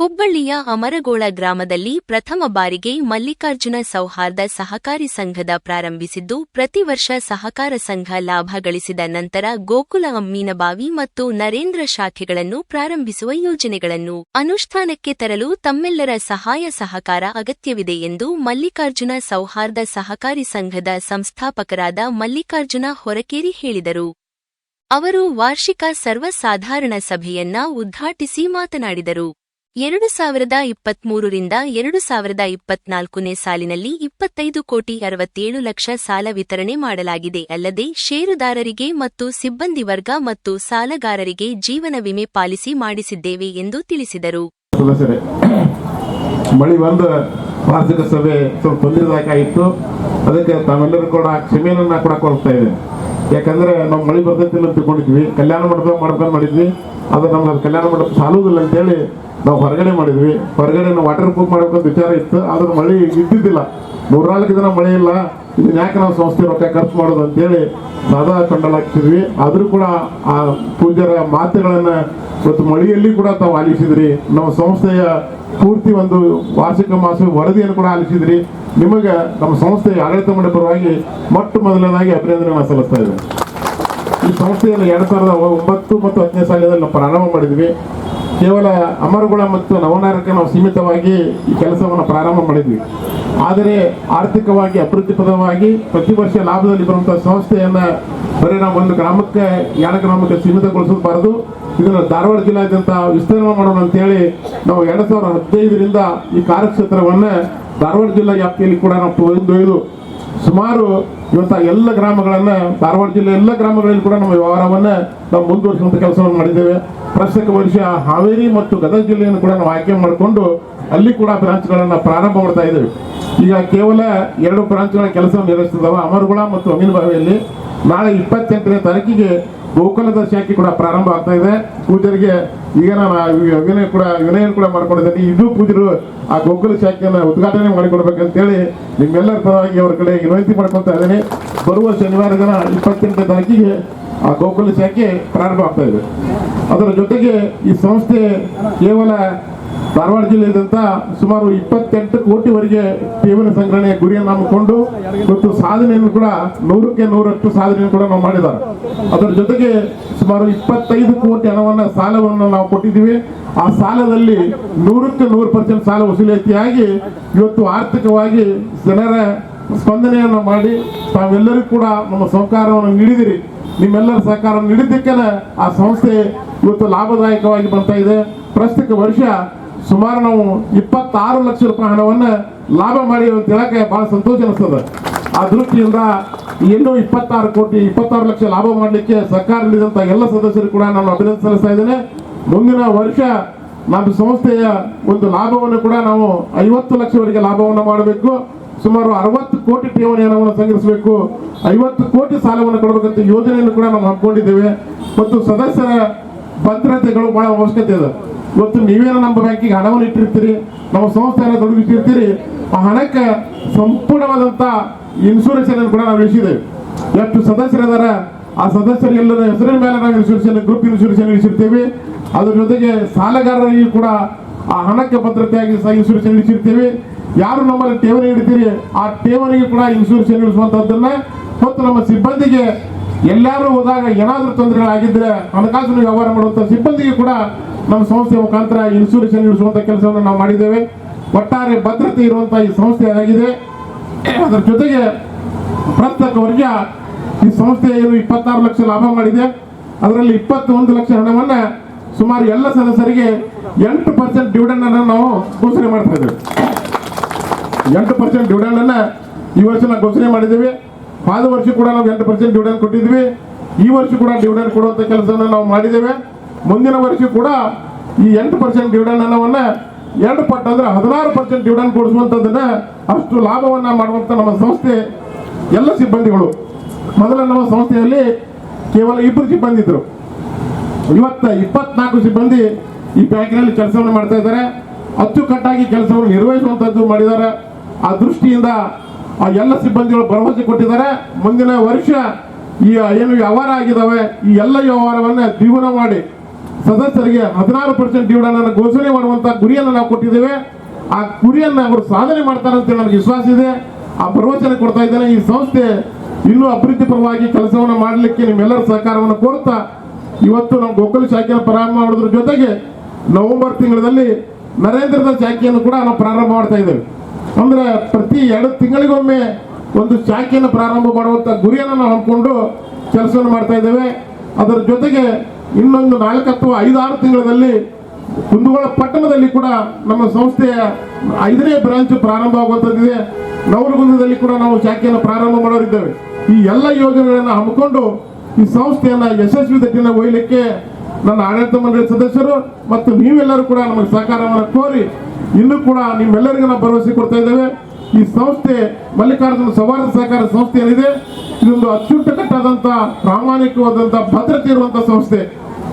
ಹುಬ್ಬಳ್ಳಿಯ ಅಮರಗೋಳ ಗ್ರಾಮದಲ್ಲಿ ಪ್ರಥಮ ಬಾರಿಗೆ ಮಲ್ಲಿಕಾರ್ಜುನ ಸೌಹಾರ್ದ ಸಹಕಾರಿ ಸಂಘದ ಪ್ರಾರಂಭಿಸಿದ್ದು, ಪ್ರತಿ ವರ್ಷ ಸಹಕಾರ ಸಂಘ ಲಾಭ ಗಳಿಸಿದ ನಂತರ ಗೋಕುಲ ಅಮ್ಮೀನಬಾವಿ ಮತ್ತು ನರೇಂದ್ರ ಶಾಖೆಗಳನ್ನು ಪ್ರಾರಂಭಿಸುವ ಯೋಜನೆಗಳನ್ನು ಅನುಷ್ಠಾನಕ್ಕೆ ತರಲು ತಮ್ಮೆಲ್ಲರ ಸಹಾಯ ಸಹಕಾರ ಅಗತ್ಯವಿದೆ ಎಂದು ಮಲ್ಲಿಕಾರ್ಜುನ ಸೌಹಾರ್ದ ಸಹಕಾರಿ ಸಂಘದ ಸಂಸ್ಥಾಪಕರಾದ ಮಲ್ಲಿಕಾರ್ಜುನ ಹೊರಕೇರಿ ಹೇಳಿದರು. ಅವರು ವಾರ್ಷಿಕ ಸರ್ವಸಾಧಾರಣ ಸಭೆಯನ್ನ ಉದ್ಘಾಟಿಸಿ ಮಾತನಾಡಿದರು. ಎರಡು ಸಾವಿರದ ಇಪ್ಪತ್ಮೂರರಿಂದ ಎರಡು ಸಾವಿರದ ಇಪ್ಪತ್ನಾಲ್ಕನೇ ಸಾಲಿನಲ್ಲಿ ಇಪ್ಪತ್ತೈದು ಕೋಟಿ ಅರವತ್ತೇಳು ಲಕ್ಷ ಸಾಲ ವಿತರಣೆ ಮಾಡಲಾಗಿದೆ. ಅಲ್ಲದೆ, ಷೇರುದಾರರಿಗೆ ಮತ್ತು ಸಿಬ್ಬಂದಿ ವರ್ಗ ಮತ್ತು ಸಾಲಗಾರರಿಗೆ ಜೀವನ ವಿಮೆ ಪಾಲಿಸಿ ಮಾಡಿಸಿದ್ದೇವೆ ಎಂದು ತಿಳಿಸಿದರು. ವಾರ್ಷಿಕ ಸಭೆ ಸ್ವಲ್ಪ ತೊಂದರೆದಾಯಕಾಗಿತ್ತು. ಅದಕ್ಕೆ ತಾವೆಲ್ಲರೂ ಕೂಡ ಕ್ಷಮೆಯನ್ನ ಕೂಡ ಕೊಡ್ತಾ ಇದ್ದೇನೆ. ಯಾಕಂದ್ರೆ ನಾವು ಮಳೆ ಬರ್ತೈತಿಲ್ಲ ಅಂತ ತಿಳ್ಕೊಂಡಿದ್ವಿ. ಕಲ್ಯಾಣ ಮಂಟಪ ಮಾಡ್ಕೊಂಡು ಮಾಡಿದ್ವಿ. ಅದು ನಮ್ಗೆ ಕಲ್ಯಾಣ ಮಂಟಪ ಸಾಲುವುದಿಲ್ಲ ಅಂತೇಳಿ ನಾವು ಹೊರಗಡೆ ಮಾಡಿದ್ವಿ. ಹೊರಗಡೆ ವಾಟರ್ ಪ್ರೂಫ್ ಮಾಡ್ಬೇಕಂತ ವಿಚಾರ ಇತ್ತು. ಆದ್ರೆ ಮಳೆ ಇದ್ದಿದ್ದಿಲ್ಲ. ಮೂರ್ನಾಲ್ಕು ದಿನ ಮಳೆ ಇಲ್ಲ. ಇದನ್ನ ಯಾಕೆ ನಾವು ಸಂಸ್ಥೆ ರೊಕ್ಕ ಖರ್ಚು ಮಾಡೋದು ಅಂತೇಳಿ ಸದಾ ಕಂಡಲಾಗ್ತಿದ್ವಿ ಆದರೂ ಕೂಡ ಆ ಪೂಜಾರ ಮಾತುಗಳನ್ನ ಮತ್ತು ಮಳೆಯಲ್ಲಿ ಕೂಡ ತಾವು ಆಲಿಸಿದ್ರಿ. ನಮ್ಮ ಸಂಸ್ಥೆಯ ಪೂರ್ತಿ ಒಂದು ವಾರ್ಷಿಕ ಮಾಸ ವರದಿಯನ್ನು ಕೂಡ ಆಲಿಸಿದ್ರಿ. ನಿಮಗೆ ನಮ್ಮ ಸಂಸ್ಥೆಯ ಆಡಳಿತ ಮಂಡಳಿ ಪರವಾಗಿ ಮೊಟ್ಟ ಮೊದಲನೇದಾಗಿ ಅಭಿನಂದನೆ ಸಲ್ಲಿಸ್ತಾ ಈ ಸಂಸ್ಥೆಯನ್ನು ಎರಡು ಸಾವಿರದ ಒಂಬತ್ತು ಮತ್ತು ಹತ್ತನೇ ಸಾಲಿನಲ್ಲಿ ನಾವು ಪ್ರಾರಂಭ ಮಾಡಿದ್ವಿ. ಕೇವಲ ಅಮರಗುಳ ಮತ್ತು ನವನಾರಕ್ಕೆ ನಾವು ಸೀಮಿತವಾಗಿ ಈ ಕೆಲಸವನ್ನು ಪ್ರಾರಂಭ ಮಾಡಿದ್ವಿ. ಆದರೆ ಆರ್ಥಿಕವಾಗಿ ಅಭಿವೃದ್ಧಿಪರವಾಗಿ ಪ್ರತಿ ವರ್ಷ ಲಾಭದಲ್ಲಿ ಬರುವಂತಹ ಸಂಸ್ಥೆಯನ್ನ ಬರೀ ನಾವು ಒಂದು ಗ್ರಾಮಕ್ಕೆ ಎರಡು ಗ್ರಾಮಕ್ಕೆ ಸೀಮಿತಗೊಳಿಸಬಾರದು, ಇದನ್ನು ಧಾರವಾಡ ಜಿಲ್ಲಾದ್ಯಂತ ವಿಸ್ತರಣೆ ಮಾಡೋಣ ಅಂತೇಳಿ ನಾವು ಎರಡು ಸಾವಿರದ ಹದಿನೈದರಿಂದ ಈ ಕಾರ್ಯಕ್ಷೇತ್ರವನ್ನ ಧಾರವಾಡ ಜಿಲ್ಲಾ ವ್ಯಾಪ್ತಿಯಲ್ಲಿ ಕೂಡ ನಾವು ಒಯ್ದು ಸುಮಾರು ಇವತ್ತ ಎಲ್ಲ ಗ್ರಾಮಗಳನ್ನು, ಧಾರವಾಡ ಜಿಲ್ಲೆ ಎಲ್ಲ ಗ್ರಾಮಗಳಲ್ಲಿ ಕೂಡ ನಮ್ಮ ವ್ಯವಹಾರವನ್ನು ನಾವು ಮುಂದುವರಿಸುವಂತ ಕೆಲಸವನ್ನು ಮಾಡಿದ್ದೇವೆ. ಪ್ರಸ್ತುತ ವರ್ಷ ಹಾವೇರಿ ಮತ್ತು ಗದಗ ಜಿಲ್ಲೆಯನ್ನು ಕೂಡ ನಾವು ಆಯ್ಕೆ ಮಾಡಿಕೊಂಡು ಅಲ್ಲಿ ಕೂಡ ಬ್ರಾಂಚ್ಗಳನ್ನು ಪ್ರಾರಂಭ ಮಾಡ್ತಾ ಇದ್ದೇವೆ. ಈಗ ಕೇವಲ ಎರಡು ಬ್ರಾಂಚ್ಗಳ ಕೆಲಸ ನಿರ್ವಹಿಸಿದವ ಅಮರಗುಳ ಮತ್ತು ಅಮೀನಬಾವಿಯಲ್ಲಿ ನಾಳೆ ಇಪ್ಪತ್ತೆಂಟನೇ ತಾರೀಕಿಗೆ ಗೋಕುಲದ ಶಾಖೆ ಕೂಡ ಪ್ರಾರಂಭ ಆಗ್ತಾ ಇದೆ. ಪೂಜರಿಗೆ ಈಗ ನಾನು ವಿನಯ ಕೂಡ ವಿನಯ ಕೂಡ ಮಾಡ್ಕೊಂಡಿದ್ದೀನಿ. ಇದು ಪೂಜರು ಆ ಗೋಕುಲ ಶಾಖೆಯನ್ನು ಉದ್ಘಾಟನೆ ಮಾಡಿಕೊಡ್ಬೇಕಂತೇಳಿ ನಿಮ್ಮೆಲ್ಲರ ಪರವಾಗಿ ಅವ್ರ ಕಡೆ ವಿನಂತಿ ಮಾಡ್ಕೊತಾ ಇದ್ದೀನಿ. ಬರುವ ಶನಿವಾರ ದಿನ ಇಪ್ಪತ್ತೆಂಟನೇ ತಾರೀಕಿಗೆ ಆ ಗೋಕುಲ ಶಾಖೆ ಪ್ರಾರಂಭ ಆಗ್ತಾ ಇದೆ. ಅದರ ಜೊತೆಗೆ ಈ ಸಂಸ್ಥೆ ಕೇವಲ ಧಾರವಾಡ ಜಿಲ್ಲೆಯಾದ್ಯಂತ ಸುಮಾರು ಇಪ್ಪತ್ತೆಂಟು ಕೋಟಿವರೆಗೆ ಠೇವಣಿ ಸಂಗ್ರಹಣೆಯ ಗುರಿಯನ್ನು ಹಮ್ಮಿಕೊಂಡು ಮತ್ತು ಸಾಧನೆಯನ್ನು ಕೂಡ ನೂರಕ್ಕೆ ನೂರಷ್ಟು ಸಾಧನೆಯನ್ನು ಕೂಡ ನಾವು ಮಾಡಿದ್ದಾರೆ. ಅದರ ಜೊತೆಗೆ ಸುಮಾರು ಇಪ್ಪತ್ತೈದು ಕೋಟಿ ಹಣವನ್ನು ಸಾಲವನ್ನು ನಾವು ಕೊಟ್ಟಿದ್ದೀವಿ. ಆ ಸಾಲದಲ್ಲಿ ನೂರಕ್ಕೆ ನೂರು ಪರ್ಸೆಂಟ್ ಸಾಲ ವಸೂಲಾತಿಯಾಗಿ ಇವತ್ತು ಆರ್ಥಿಕವಾಗಿ ಜನರ ಸ್ಪಂದನೆಯನ್ನು ಮಾಡಿ ತಾವೆಲ್ಲರಿಗೂ ಕೂಡ ನಮ್ಮ ಸಹಕಾರವನ್ನು ನೀಡಿದಿರಿ. ನಿಮ್ಮೆಲ್ಲರ ಸಹಕಾರ ನೀಡಿದ್ದಕ್ಕೆ ಆ ಸಂಸ್ಥೆ ಇವತ್ತು ಲಾಭದಾಯಕವಾಗಿ ಬರ್ತಾ ಇದೆ. ಪ್ರಸ್ತುತ ವರ್ಷ ಸುಮಾರು ನಾವು ಇಪ್ಪತ್ತಾರು ಲಕ್ಷ ರೂಪಾಯಿ ಹಣವನ್ನು ಲಾಭ ಮಾಡಿ ಅಂತ ಹೇಳಕ್ಕೆ ಬಹಳ ಸಂತೋಷ ಅನಿಸ್ತದೆ. ಆ ದೃಷ್ಟಿಯಿಂದ ಇನ್ನೂ ಇಪ್ಪತ್ತಾರು ಕೋಟಿ, ಇಪ್ಪತ್ತಾರು ಲಕ್ಷ ಲಾಭ ಮಾಡಲಿಕ್ಕೆ ಸರ್ಕಾರ ನೀಡಿದಂಥ ಎಲ್ಲ ಸದಸ್ಯರು ಕೂಡ ನಾನು ಅಭಿನಂದನೆ ಸಲ್ಲಿಸ್ತಾ ಇದ್ದೇನೆ. ಮುಂದಿನ ವರ್ಷ ನಮ್ಮ ಸಂಸ್ಥೆಯ ಒಂದು ಲಾಭವನ್ನು ಕೂಡ ನಾವು ಐವತ್ತು ಲಕ್ಷವರೆಗೆ ಲಾಭವನ್ನು ಮಾಡಬೇಕು. ಸುಮಾರು ಅರವತ್ತು ಕೋಟಿ ಠೇವಣಿ ಹಣವನ್ನು ಸಂಗ್ರಹಿಸಬೇಕು. ಐವತ್ತು ಕೋಟಿ ಸಾಲವನ್ನು ಕೊಡಬೇಕಂತ ಯೋಜನೆಯನ್ನು ಕೂಡ ನಾವು ಹಾಕೊಂಡಿದ್ದೇವೆ ಮತ್ತು ಸದಸ್ಯರ ಭದ್ರತೆಗಳು ಬಹಳ ಅವಶ್ಯಕತೆ ಇದೆ. ಇವತ್ತು ನೀವೇನೋ ನಮ್ಮ ಬ್ಯಾಂಕಿಗೆ ಹಣವನ್ನು ಇಟ್ಟಿರ್ತೀರಿ, ನಮ್ಮ ಸಂಸ್ಥೆಯನ್ನು ತೊಡಗಿಸಿರ್ತೀರಿ ಆ ಹಣಕ್ಕೆ ಸಂಪೂರ್ಣವಾದಂಥ ಇನ್ಶೂರೆನ್ಸ್ ಅನ್ನು ಕೂಡ ನಾವು ಇಳಿಸಿದ್ದೇವೆ. ಎಷ್ಟು ಸದಸ್ಯರಿದ್ದಾರೆ ಆ ಸದಸ್ಯರಿಗೆಲ್ಲರ ಹೆಸರಿನ ಮೇಲೆ ನಾವು ಇನ್ಶೂರೆನ್ಸ್ ಗ್ರೂಪ್ ಇನ್ಶೂರೆನ್ಸ್ ಇಳಿಸಿರ್ತೀವಿ. ಅದ್ರ ಜೊತೆಗೆ ಸಾಲಗಾರರಿಗೆ ಕೂಡ ಆ ಹಣಕ್ಕೆ ಭದ್ರತೆಯಾಗಿ ಇನ್ಶೂರೆನ್ಸ್ ಇಳಿಸಿರ್ತೀವಿ. ಯಾರು ನಮ್ಮಲ್ಲಿ ಠೇವಣಿ ಇಡ್ತೀರಿ ಆ ಠೇವಣಿಗೆ ಕೂಡ ಇನ್ಶೂರೆನ್ಸ್ ಇಳಿಸುವಂತದ್ದನ್ನ ಮತ್ತು ನಮ್ಮ ಸಿಬ್ಬಂದಿಗೆ ಎಲ್ಲಾರು ಹೋದಾಗ ಏನಾದರೂ ತೊಂದರೆಗಳಾಗಿದ್ರೆ ಹಣಕಾಸಿನ ವ್ಯವಹಾರ ಮಾಡುವಂಥ ಸಿಬ್ಬಂದಿಗೆ ಕೂಡ ನಮ್ಮ ಸಂಸ್ಥೆ ಮುಖಾಂತರ ಇನ್ಶೂರೆನ್ಸ್ ನಿಲ್ಲಿಸುವಂಥ ಕೆಲಸವನ್ನು ನಾವು ಮಾಡಿದ್ದೇವೆ. ಒಟ್ಟಾರೆ ಭದ್ರತೆ ಇರುವಂತಹ ಈ ಸಂಸ್ಥೆ ಆಗಿದೆ. ಅದರ ಜೊತೆಗೆ ಪ್ರಸ್ತುತ ವರ್ಗ ಈ ಸಂಸ್ಥೆ ಏನು ಇಪ್ಪತ್ತಾರು ಲಕ್ಷ ಲಾಭ ಮಾಡಿದೆ. ಅದರಲ್ಲಿ ಇಪ್ಪತ್ತೊಂದು ಲಕ್ಷ ಹಣವನ್ನ ಸುಮಾರು ಎಲ್ಲ ಸದಸ್ಯರಿಗೆ ಎಂಟು ಪರ್ಸೆಂಟ್ ಡಿವಿಡೆಂಡ್ ನಾವು ಘೋಷಣೆ ಮಾಡ್ತಾ ಇದ್ದೇವೆ. ಎಂಟು ಪರ್ಸೆಂಟ್ ಡಿವಿಡೆಂಡ್ ಅನ್ನ ಈ ವರ್ಷ ನಾವು ಘೋಷಣೆ ಮಾಡಿದ್ದೀವಿ. ಹೋದ ವರ್ಷ ಕೂಡ ನಾವು ಎಂಟು ಪರ್ಸೆಂಟ್ ಡಿವಿಡೆಂಡ್ ಕೊಟ್ಟಿದ್ವಿ ಈ ವರ್ಷ ಕೂಡ ಡಿವಿಡೆಂಡ್ ಕೊಡುವಂತ ಕೆಲಸವನ್ನು ನಾವು ಮಾಡಿದ್ದೇವೆ. ಮುಂದಿನ ವರ್ಷ ಕೂಡ ಈ ಎಂಟು ಪರ್ಸೆಂಟ್ ಡಿವಿಡೆಂಡ್ ಅನ್ನೋವನ್ನು ಎರಡು ಪಟ್ಟು ಅಂದ್ರೆ ಹದಿನಾರು ಪರ್ಸೆಂಟ್ ಡಿವಿಡೆಂಡ್ ಕೊಡಿಸುವಂಥದ್ದನ್ನು ಅಷ್ಟು ಲಾಭವನ್ನ ಮಾಡುವಂತ ನಮ್ಮ ಸಂಸ್ಥೆ, ಎಲ್ಲ ಸಿಬ್ಬಂದಿಗಳು. ಮೊದಲ ನಮ್ಮ ಸಂಸ್ಥೆಯಲ್ಲಿ ಕೇವಲ ಇಬ್ಬರು ಸಿಬ್ಬಂದಿ ಇದ್ದರು ಇವತ್ತ ಇಪ್ಪತ್ನಾಲ್ಕು ಸಿಬ್ಬಂದಿ ಈ ಬ್ಯಾಂಕಿನಲ್ಲಿ ಕೆಲಸವನ್ನು ಮಾಡ್ತಾ ಇದ್ದಾರೆ. ಅಚ್ಚುಕಟ್ಟಾಗಿ ಕೆಲಸವನ್ನು ನಿರ್ವಹಿಸುವಂಥದ್ದು ಮಾಡಿದ್ದಾರೆ. ಆ ದೃಷ್ಟಿಯಿಂದ ಆ ಎಲ್ಲ ಸಿಬ್ಬಂದಿಗಳು ಭರವಸೆ ಕೊಟ್ಟಿದ್ದಾರೆ. ಮುಂದಿನ ವರ್ಷ ಈ ಏನು ವ್ಯವಹಾರ ಆಗಿದ್ದಾವೆ ಈ ಎಲ್ಲ ವ್ಯವಹಾರವನ್ನ ದ್ವಿಗುಣ ಮಾಡಿ ಸದಸ್ಯರಿಗೆ ಹದಿನಾರು ಪರ್ಸೆಂಟ್ ಡಿವಿಡನ್ ಘೋಷಣೆ ಮಾಡುವಂತ ಗುರಿಯನ್ನು ನಾವು ಕೊಟ್ಟಿದ್ದೇವೆ. ಆ ಗುರಿಯನ್ನು ಅವರು ಸಾಧನೆ ಮಾಡ್ತಾರೆ ಅಂತ ನನಗೆ ವಿಶ್ವಾಸ ಇದೆ. ಆ ಪ್ರವಚನ ಕೊಡ್ತಾ ಇದ್ದೇನೆ. ಈ ಸಂಸ್ಥೆ ಇನ್ನೂ ಅಭಿವೃದ್ಧಿ ಪರವಾಗಿ ಕೆಲಸವನ್ನು ಮಾಡಲಿಕ್ಕೆ ನಿಮ್ಮೆಲ್ಲರ ಸಹಕಾರವನ್ನು ಕೋರುತ್ತಾ, ಇವತ್ತು ನಮ್ಮ ಗೋಕುಲ ಶಾಖೆಯನ್ನು ಪ್ರಾರಂಭ ಮಾಡೋದ್ರ ಜೊತೆಗೆ ನವೆಂಬರ್ ತಿಂಗಳಲ್ಲಿ ನರೇಂದ್ರದ ಶಾಖೆಯನ್ನು ಕೂಡ ನಾವು ಪ್ರಾರಂಭ ಮಾಡ್ತಾ ಇದ್ದೇವೆ. ಅಂದ್ರೆ ಪ್ರತಿ ಎರಡು ತಿಂಗಳಿಗೊಮ್ಮೆ ಒಂದು ಶಾಖೆಯನ್ನು ಪ್ರಾರಂಭ ಮಾಡುವಂತ ಗುರಿಯನ್ನು ನಾವು ಹಮ್ಮಿಕೊಂಡು ಕೆಲಸವನ್ನು ಮಾಡ್ತಾ ಇದ್ದೇವೆ. ಅದರ ಜೊತೆಗೆ ಇನ್ನೊಂದು ನಾಲ್ಕು ಅಥವಾ ಐದಾರು ತಿಂಗಳಲ್ಲಿ ಕುಂದಗೋಳ ಪಟ್ಟಣದಲ್ಲಿ ಕೂಡ ನಮ್ಮ ಸಂಸ್ಥೆಯ ಐದನೇ ಬ್ರಾಂಚ್ ಪ್ರಾರಂಭ ಆಗುವಂಥದ್ದಿದೆ ನವರಗುಂದದಲ್ಲಿ ಕೂಡ ನಾವು ಶಾಖೆಯನ್ನು ಪ್ರಾರಂಭ ಮಾಡೋರಿದ್ದೇವೆ. ಈ ಎಲ್ಲ ಯೋಜನೆಗಳನ್ನು ಹಮ್ಮಿಕೊಂಡು ಈ ಸಂಸ್ಥೆಯನ್ನ ಯಶಸ್ವಿ ದಟ್ಟಿನ ಒಯ್ಯಲಿಕ್ಕೆ ನನ್ನ ಆಡಳಿತ ಮಂಡಳಿ ಸದಸ್ಯರು ಮತ್ತು ನೀವೆಲ್ಲರೂ ಕೂಡ ನಮಗೆ ಸಹಕಾರವನ್ನು ಕೋರಿ ಇನ್ನೂ ಕೂಡ ನಿಮ್ಮೆಲ್ಲರಿಗೂ ನಾವು ಭರವಸೆ ಕೊಡ್ತಾ ಇದ್ದೇವೆ. ಈ ಸಂಸ್ಥೆ ಮಲ್ಲಿಕಾರ್ಜುನ ಸೌಹಾರ್ದ ಸಹಕಾರ ಸಂಸ್ಥೆ ಏನಿದೆ ಇದೊಂದು ಅಚ್ಚುಕಟ್ಟಾದಂತಹ ಪ್ರಾಮಾಣಿಕವಾದಂತ ಭದ್ರತೆ ಇರುವಂತ ಸಂಸ್ಥೆ.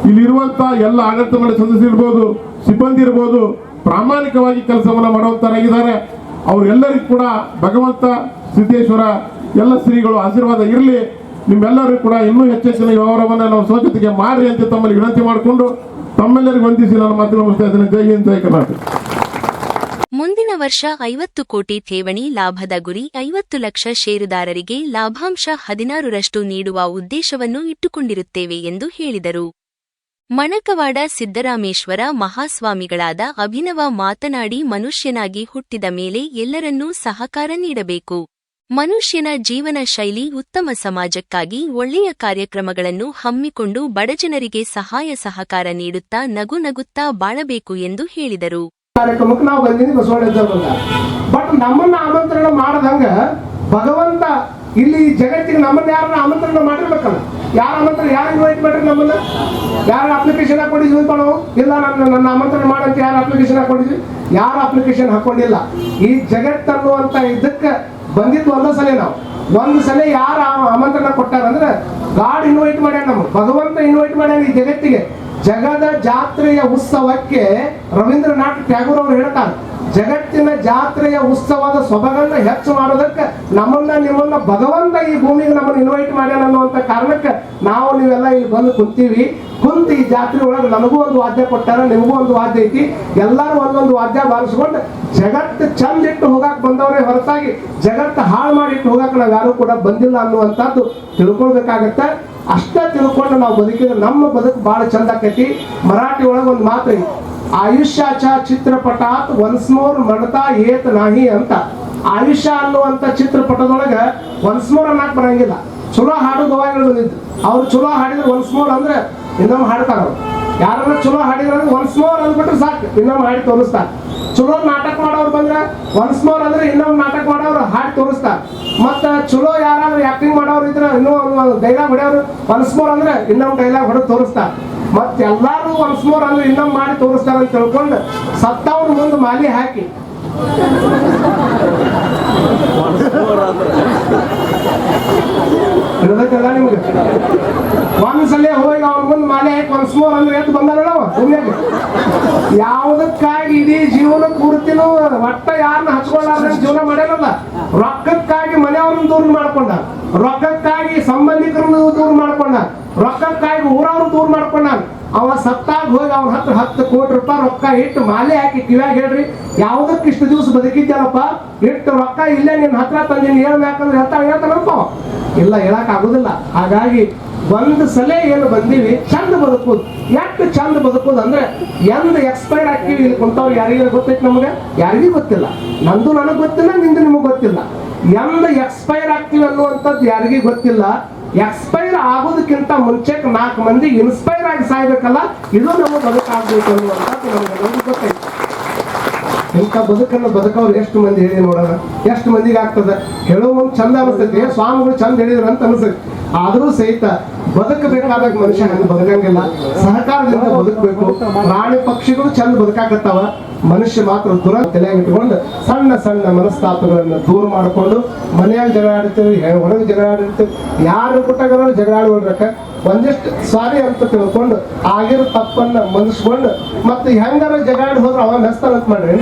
ಇಲ್ಲಿರುವಂಥ ಎಲ್ಲ ಆಡಳಿತ ಮಂಡಳಿ ಸದಸ್ಯರು ಇರ್ಬೋದು, ಸಿಬ್ಬಂದಿ ಇರ್ಬೋದು, ಪ್ರಾಮಾಣಿಕವಾಗಿ ಕೆಲಸವನ್ನು ಮಾಡುವಂತರಾಗಿದ್ದಾರೆ ಅವರೆಲ್ಲರಿಗೂ ಕೂಡ ಭಗವಂತ ಸಿದ್ದೇಶ್ವರ ಎಲ್ಲ ಶ್ರೀಗಳು ಆಶೀರ್ವಾದ ಇರಲಿ. ನಿಮ್ಮೆಲ್ಲರಿಗೂ ಕೂಡ ಇನ್ನೂ ಹೆಚ್ಚೆಚ್ಚಿನ ವ್ಯವಹಾರವನ್ನು ನಾವು ಸ್ವಚ್ಛತೆಗೆ ಮಾಡ್ರಿ ಅಂತ ತಮ್ಮಲ್ಲಿ ವಿನಂತಿ ಮಾಡಿಕೊಂಡು ತಮ್ಮೆಲ್ಲರಿಗೂ ವಂದಿಸಿ ನಾನು ಮಾತು ಮುಗಿಸ್ತಾ ಇದ್ದೇನೆ ಜೈ ಹಿಂದ್, ಜೈ ಕರ್ನಾಟಕ. ಮುಂದಿನ ವರ್ಷ ಐವತ್ತು ಕೋಟಿ ಠೇವಣಿ ಲಾಭದ ಗುರಿ, ಐವತ್ತು ಲಕ್ಷ ಷೇರುದಾರರಿಗೆ ಲಾಭಾಂಶ ಹದಿನಾರರಷ್ಟು ನೀಡುವ ಉದ್ದೇಶವನ್ನು ಇಟ್ಟುಕೊಂಡಿರುತ್ತೇವೆ ಎಂದು ಹೇಳಿದರು. ಮಣಕವಾಡ ಸಿದ್ದರಾಮೇಶ್ವರ ಮಹಾಸ್ವಾಮಿಗಳಾದ ಅಭಿನವ ಮಾತನಾಡಿ ಮನುಷ್ಯನಾಗಿ ಹುಟ್ಟಿದ ಮೇಲೆ ಎಲ್ಲರನ್ನೂ ಸಹಕಾರ ನೀಡಬೇಕು. ಮನುಷ್ಯನ ಜೀವನ ಶೈಲಿ ಉತ್ತಮ ಸಮಾಜಕ್ಕಾಗಿ ಒಳ್ಳೆಯ ಕಾರ್ಯಕ್ರಮಗಳನ್ನು ಹಮ್ಮಿಕೊಂಡು ಬಡಜನರಿಗೆ ಸಹಾಯ ಸಹಕಾರ ನೀಡುತ್ತಾ ನಗು ನಗುತ್ತಾ ಬಾಳಬೇಕು ಎಂದು ಹೇಳಿದರು. ಕಾರ್ಯಕ್ರಮಕ್ಕೆ ನಾವು ಬಂದಿದ್ದೀವಿ, ಬಸವಣ್ಣ ಬಟ್ ನಮ್ಮನ್ನ ಆಮಂತ್ರಣ ಮಾಡದಂಗ ಭಗವಂತ ಇಲ್ಲಿ ಜಗತ್ತಿಗೆ ನಮ್ಮನ್ನ ಯಾರನ್ನ ಆಮಂತ್ರಣ ಮಾಡಿರ್ಬೇಕಲ್ಲ? ಯಾರ ಆಮಂತ್ರಣ, ಯಾರು ಇನ್ವೈಟ್ ಮಾಡ್ರಿ ನಮ್ಮನ್ನ? ಯಾರು ಅಪ್ಲಿಕೇಶನ್ ಹಾಕೊಂಡಿದ್ವಿ ನಾವು ಇಲ್ಲ, ನನ್ನ ನನ್ನ ಆಮಂತ್ರಣ ಮಾಡಂತ ಯಾರು ಅಪ್ಲಿಕೇಶನ್ ಹಾಕೊಂಡಿದ್ವಿ? ಯಾರು ಅಪ್ಲಿಕೇಶನ್ ಹಾಕೊಂಡಿಲ್ಲ? ಈ ಜಗತ್ತನ್ನುವಂತ ಇದಕ್ಕೆ ಬಂದಿದ್ದು ಒಂದೇ ಸಲ ನಾವು. ಒಂದು ಸಲ ಯಾರು ಆಮಂತ್ರಣ ಕೊಟ್ಟಾರಂದ್ರೆ ಗಾಡ್ ಇನ್ವೈಟ್ ಮಾಡ್ಯಾನ ನಮ್ಗೆ. ಭಗವಂತ ಇನ್ವೈಟ್ ಮಾಡ್ಯಾನ ಈ ಜಗತ್ತಿಗೆ. ಜಗದ ಜಾತ್ರೆಯ ಉತ್ಸವಕ್ಕೆ ರವೀಂದ್ರನಾಥ್ ಟ್ಯಾಗೂರ್ ಅವರು ಜಗತ್ತಿನ ಜಾತ್ರೆಯ ಉತ್ಸವದ ಸೊಬಗನ್ನ ಹೆಚ್ಚು ಮಾಡೋದಕ್ಕೆ ನಮ್ಮನ್ನ ನಿಮ್ಮನ್ನ ಭಗವಂತ ಈ ಭೂಮಿಗೆ ನಮ್ಮನ್ನು ಇನ್ವೈಟ್ ಮಾಡ್ಯಾನ ಅನ್ನುವಂತ ಕಾರಣಕ್ಕೆ ನಾವು ನೀವೆಲ್ಲ ಇಲ್ಲಿ ಬಂದು ಕುಂತೀವಿ. ಕುಂತು ಈ ಜಾತ್ರೆ ಒಳಗೆ ನನಗೂ ಒಂದು ವಾದ್ಯ ಕೊಟ್ಟಾರ, ನಿಮಗೂ ಒಂದು ವಾದ್ಯ ಐತಿ. ಎಲ್ಲರೂ ಒಂದೊಂದು ವಾದ್ಯ ಬಾರಿಸ್ಕೊಂಡು ಜಗತ್ತು ಚಂದ ಇಟ್ಟು ಹೋಗಾಕ್ ಬಂದವರೇ ಹೊರತಾಗಿ ಜಗತ್ತು ಹಾಳು ಮಾಡಿಟ್ಟು ಹೋಗಾಕ ನಾವು ಯಾರು ಕೂಡ ಬಂದಿಲ್ಲ ಅನ್ನುವಂಥದ್ದು ತಿಳ್ಕೊಳ್ಬೇಕಾಗತ್ತೆ. ಅಷ್ಟ ತಿಳ್ಕೊಂಡು ನಾವು ಬದುಕಿದ್ರೆ ನಮ್ಮ ಬದುಕು ಬಹಳ ಚಂದ ಆಕೈತಿ. ಮರಾಠಿ ಒಳಗೆ ಒಂದು ಮಾತು ಐತಿ. ಆಯುಷ್ಯಾಚ ಚಿತ್ರಪಟಾತ್ ಒನ್ಸ್ ಮೋರ್ ಮಡತಾ ಏತ್ ನಾಹಿ ಅಂತ. ಆಯುಷ್ಯ ಅನ್ನುವಂತ ಚಿತ್ರಪಟದೊಳಗ ಒನ್ಸ್ ಮೋರ್ ಅನ್ನಕ್ ಬರಂಗಿಲ್ಲ. ಚಲೋ ಹಾಡು ಗವಾಯಿಗಳು ಬಂದಿದ್ದು. ಅವ್ರು ಚಲೋ ಹಾಡಿದ್ರೆ ಒನ್ಸ್ ಮೋರ್ ಅಂದ್ರೆ ಇನ್ನೊಮ್ಮೆ ಹಾಡ್ತಾರ ಅವ್ರು. ಯಾರನ್ನ ಚಲೋ ಹಾಡಿದ್ರೆ ಒನ್ಸ್ ಮೋರ್ ಅಂದ್ಬಿಟ್ರೆ ಸಾಕು, ಇನ್ನೊಮ್ಮೆ ಹಾಡಿ ತೋರಿಸ್ತಾರೆ. ಚಲೋ ನಾಟಕ ಮಾಡೋರು ಬಂದ್ರೆ ಒನ್ಸ್ ಮೋರ್ ಅಂದ್ರೆ ಇನ್ನೊಂದು ನಾಟಕ ಮಾಡೋರು ಹಾಡಿ ತೋರಿಸ್ತಾರೆ. ಮತ್ತ ಚಲೋ ಯಾರಾದ್ರೂ ಆಕ್ಟಿಂಗ್ ಮಾಡೋರು ಇದ್ರೆ ಇನ್ನೂ ಡೈಲಾಗ್ ಹೊಡೆಯೋರು ಒನ್ಸ್ ಮೋರ್ ಅಂದ್ರೆ ಇನ್ನೊಂದು ಡೈಲಾಗ್ ಹೊಡೆದು ತೋರಿಸ್ತಾರೆ. ಮತ್ ಎಲ್ಲಾರು ಒನ್ಸ್ ಮೋರ್ ಅಂದ್ರೆ ಮಾಡಿ ತೋರಿಸ್ತಾರ ಅಂತ ತಿಳ್ಕೊಂಡು ಸತ್ತವ್ರ ಮುಂದೆ ಮಾಲಿ ಹಾಕಿ. ಇರೋದಕ್ಕೆಲ್ಲ ನಿಮ್ಗೆ. ಒಂದ್ಸಲ ಹೋಗಿ ಅವ್ರ ಮುಂದೆ ಮಾಲೆ ಹಾಕಿ ಒನ್ಸ್ ಮೋರ್ ಅಂದ್ರೆ ಎದ್ದು ಬಂದಾರಲ್ಲ ಸುಮ್ಮನೆ ಯಾವುದಕ್ಕಾಗಿ ಇಡೀ ಜೀವನ ಪೂರ್ತಿನೂ ಒಟ್ಟ ಯಾರನ್ನ ಹಚ್ಕೊಳ್ಳಾರ್ದ ಜೀವನ ಮಾಡ್ಯಾರಲ್ಲ? ರೊಕ್ಕಕ್ಕಾಗಿ ಮನೆಯವ್ರನ್ನ ದೂರ ಮಾಡ್ಕೊಂಡ. ರೊಕ್ಕಕ್ಕಾಗಿ ಸಂಬಂಧಿಕರನ್ನು ದೂರ ಮಾಡ್ಕೊಂಡ. ರೊಕ್ಕಕ್ಕಾಗಿ ಊರವ್ರು ದೂರ ಮಾಡ್ಕೊಂಡ ಅವ ಸತ್ತಾಗ ಹೋಗಿ ಅವ್ನ ಹತ್ರ ಹತ್ತು ಕೋಟಿ ರೂಪಾಯಿ ರೊಕ್ಕ ಇಟ್ಟು ಮಾಲೆ ಹಾಕಿ ಕಿವ್ಯಾಗ ಹೇಳ್ರಿ ಯಾವ್ದಕ್ಕೆ ಇಷ್ಟು ದಿವಸ ಬದುಕಿದ್ಯಾರಪ್ಪ ಇಟ್ಟು ರೊಕ್ಕ ಇಲ್ಲೇ ನಿನ್ನ ಹತ್ರ ತಂದಿನಿ ಹೇಳ್ಬೇಕಂದ್ರೆ ಹೇಳ್ತಾ ಹೇಳ್ತಾನಪ್ಪ. ಇಲ್ಲ, ಹೇಳಕ್ ಆಗುದಿಲ್ಲ. ಹಾಗಾಗಿ ಒಂದು ಸಲ ಏನು ಬಂದೀವಿ, ಚಂದ ಬದುಕುದು ಎಷ್ಟು ಚಂದ ಬದುಕುದು ಅಂದ್ರೆ ಎಂದ ಎಕ್ಸ್ಪೈರ್ ಆಗ್ತೀವಿ ಇಲ್ಲಿ ಕುಂತವ್ರು ಯಾರಿಗಾರ ಗೊತ್ತೈತಿ ನಮಗೆ? ಯಾರಿಗೂ ಗೊತ್ತಿಲ್ಲ. ನಂದು ನನಗೆ ಗೊತ್ತಿಲ್ಲ, ನಿಂದು ನಿಮಗೆ ಗೊತ್ತಿಲ್ಲ. ಎಂದ ಎಕ್ಸ್ಪೈರ್ ಆಗ್ತೀವಿ ಅನ್ನುವಂಥದ್ದು ಯಾರಿಗೂ ಗೊತ್ತಿಲ್ಲ. ಎಕ್ಸ್ಪೈರ್ ಆಗೋದಕ್ಕಿಂತ ಮುಂಚೆ ನಾಲ್ಕು ಮಂದಿ ಇನ್ಸ್ಪೈರ್ ಆಗಿ ಸಾಯ್ಬೇಕಲ್ಲ? ಇದು ನಮ್ಮ ಬದುಕಾಗಬೇಕು ಅನ್ನುವಂಥದ್ದು ನಮ್ಗೆ ಗೊತ್ತೈತಿ ಇಂಥ ಬದುಕನ್ನು ಬದುಕವ್ರು ಎಷ್ಟು ಮಂದಿ ಹೇಳಿ ನೋಡೋಣ? ಎಷ್ಟು ಮಂದಿಗೆ ಆಗ್ತದೆ? ಹೇಳೋ ಒಂದು ಚಂದ ಅನಿಸ್ತೈತಿ. ಸ್ವಾಮಿಗಳು ಚಂದ ಹೇಳಿದ್ರು ಅಂತ ಅನಿಸ್ತೈತಿ. ಆದರೂ ಸಹಿತ ಬದುಕಬೇಕಾದಾಗ ಮನುಷ್ಯ ಹಂಗೆ ಬದುಕಂಗಿಲ್ಲ. ಸಹಕಾರದಿಂದ ಬದುಕಬೇಕು. ಪ್ರಾಣಿ ಪಕ್ಷಿಗಳು ಚಂದ ಬದುಕಾಕತ್ತಾವ. ಮನುಷ್ಯ ಮಾತ್ರ ದುರ ತಲೆಯಾಗಿ ಇಟ್ಕೊಂಡು ಸಣ್ಣ ಸಣ್ಣ ಮನಸ್ತಾಪಗಳನ್ನು ದೂರ ಮಾಡಿಕೊಂಡು ಮನೆಯಲ್ಲಿ ಜಗಳ ಆಡ್ತೀವಿ ಹೊರಗೆ ಜಗಳ ಆಡಿರ್ತೀವಿ, ಯಾರು ಕೊಟ್ಟಾಗ ಜಗಳ ಒಂದಿಷ್ಟು ಸಾರಿ ಅಂತ ತಿಳ್ಕೊಂಡು ಆಗಿರೋ ತಪ್ಪನ್ನ ಮನಸ್ಕೊಂಡು ಮತ್ತೆ ಹೆಂಗಾರ ಜಗಾಡಿ ಹೋದ್ರೆ ಅವ ಮೆಸ್ತಾನಂತ ಮಾಡ್ರಿ.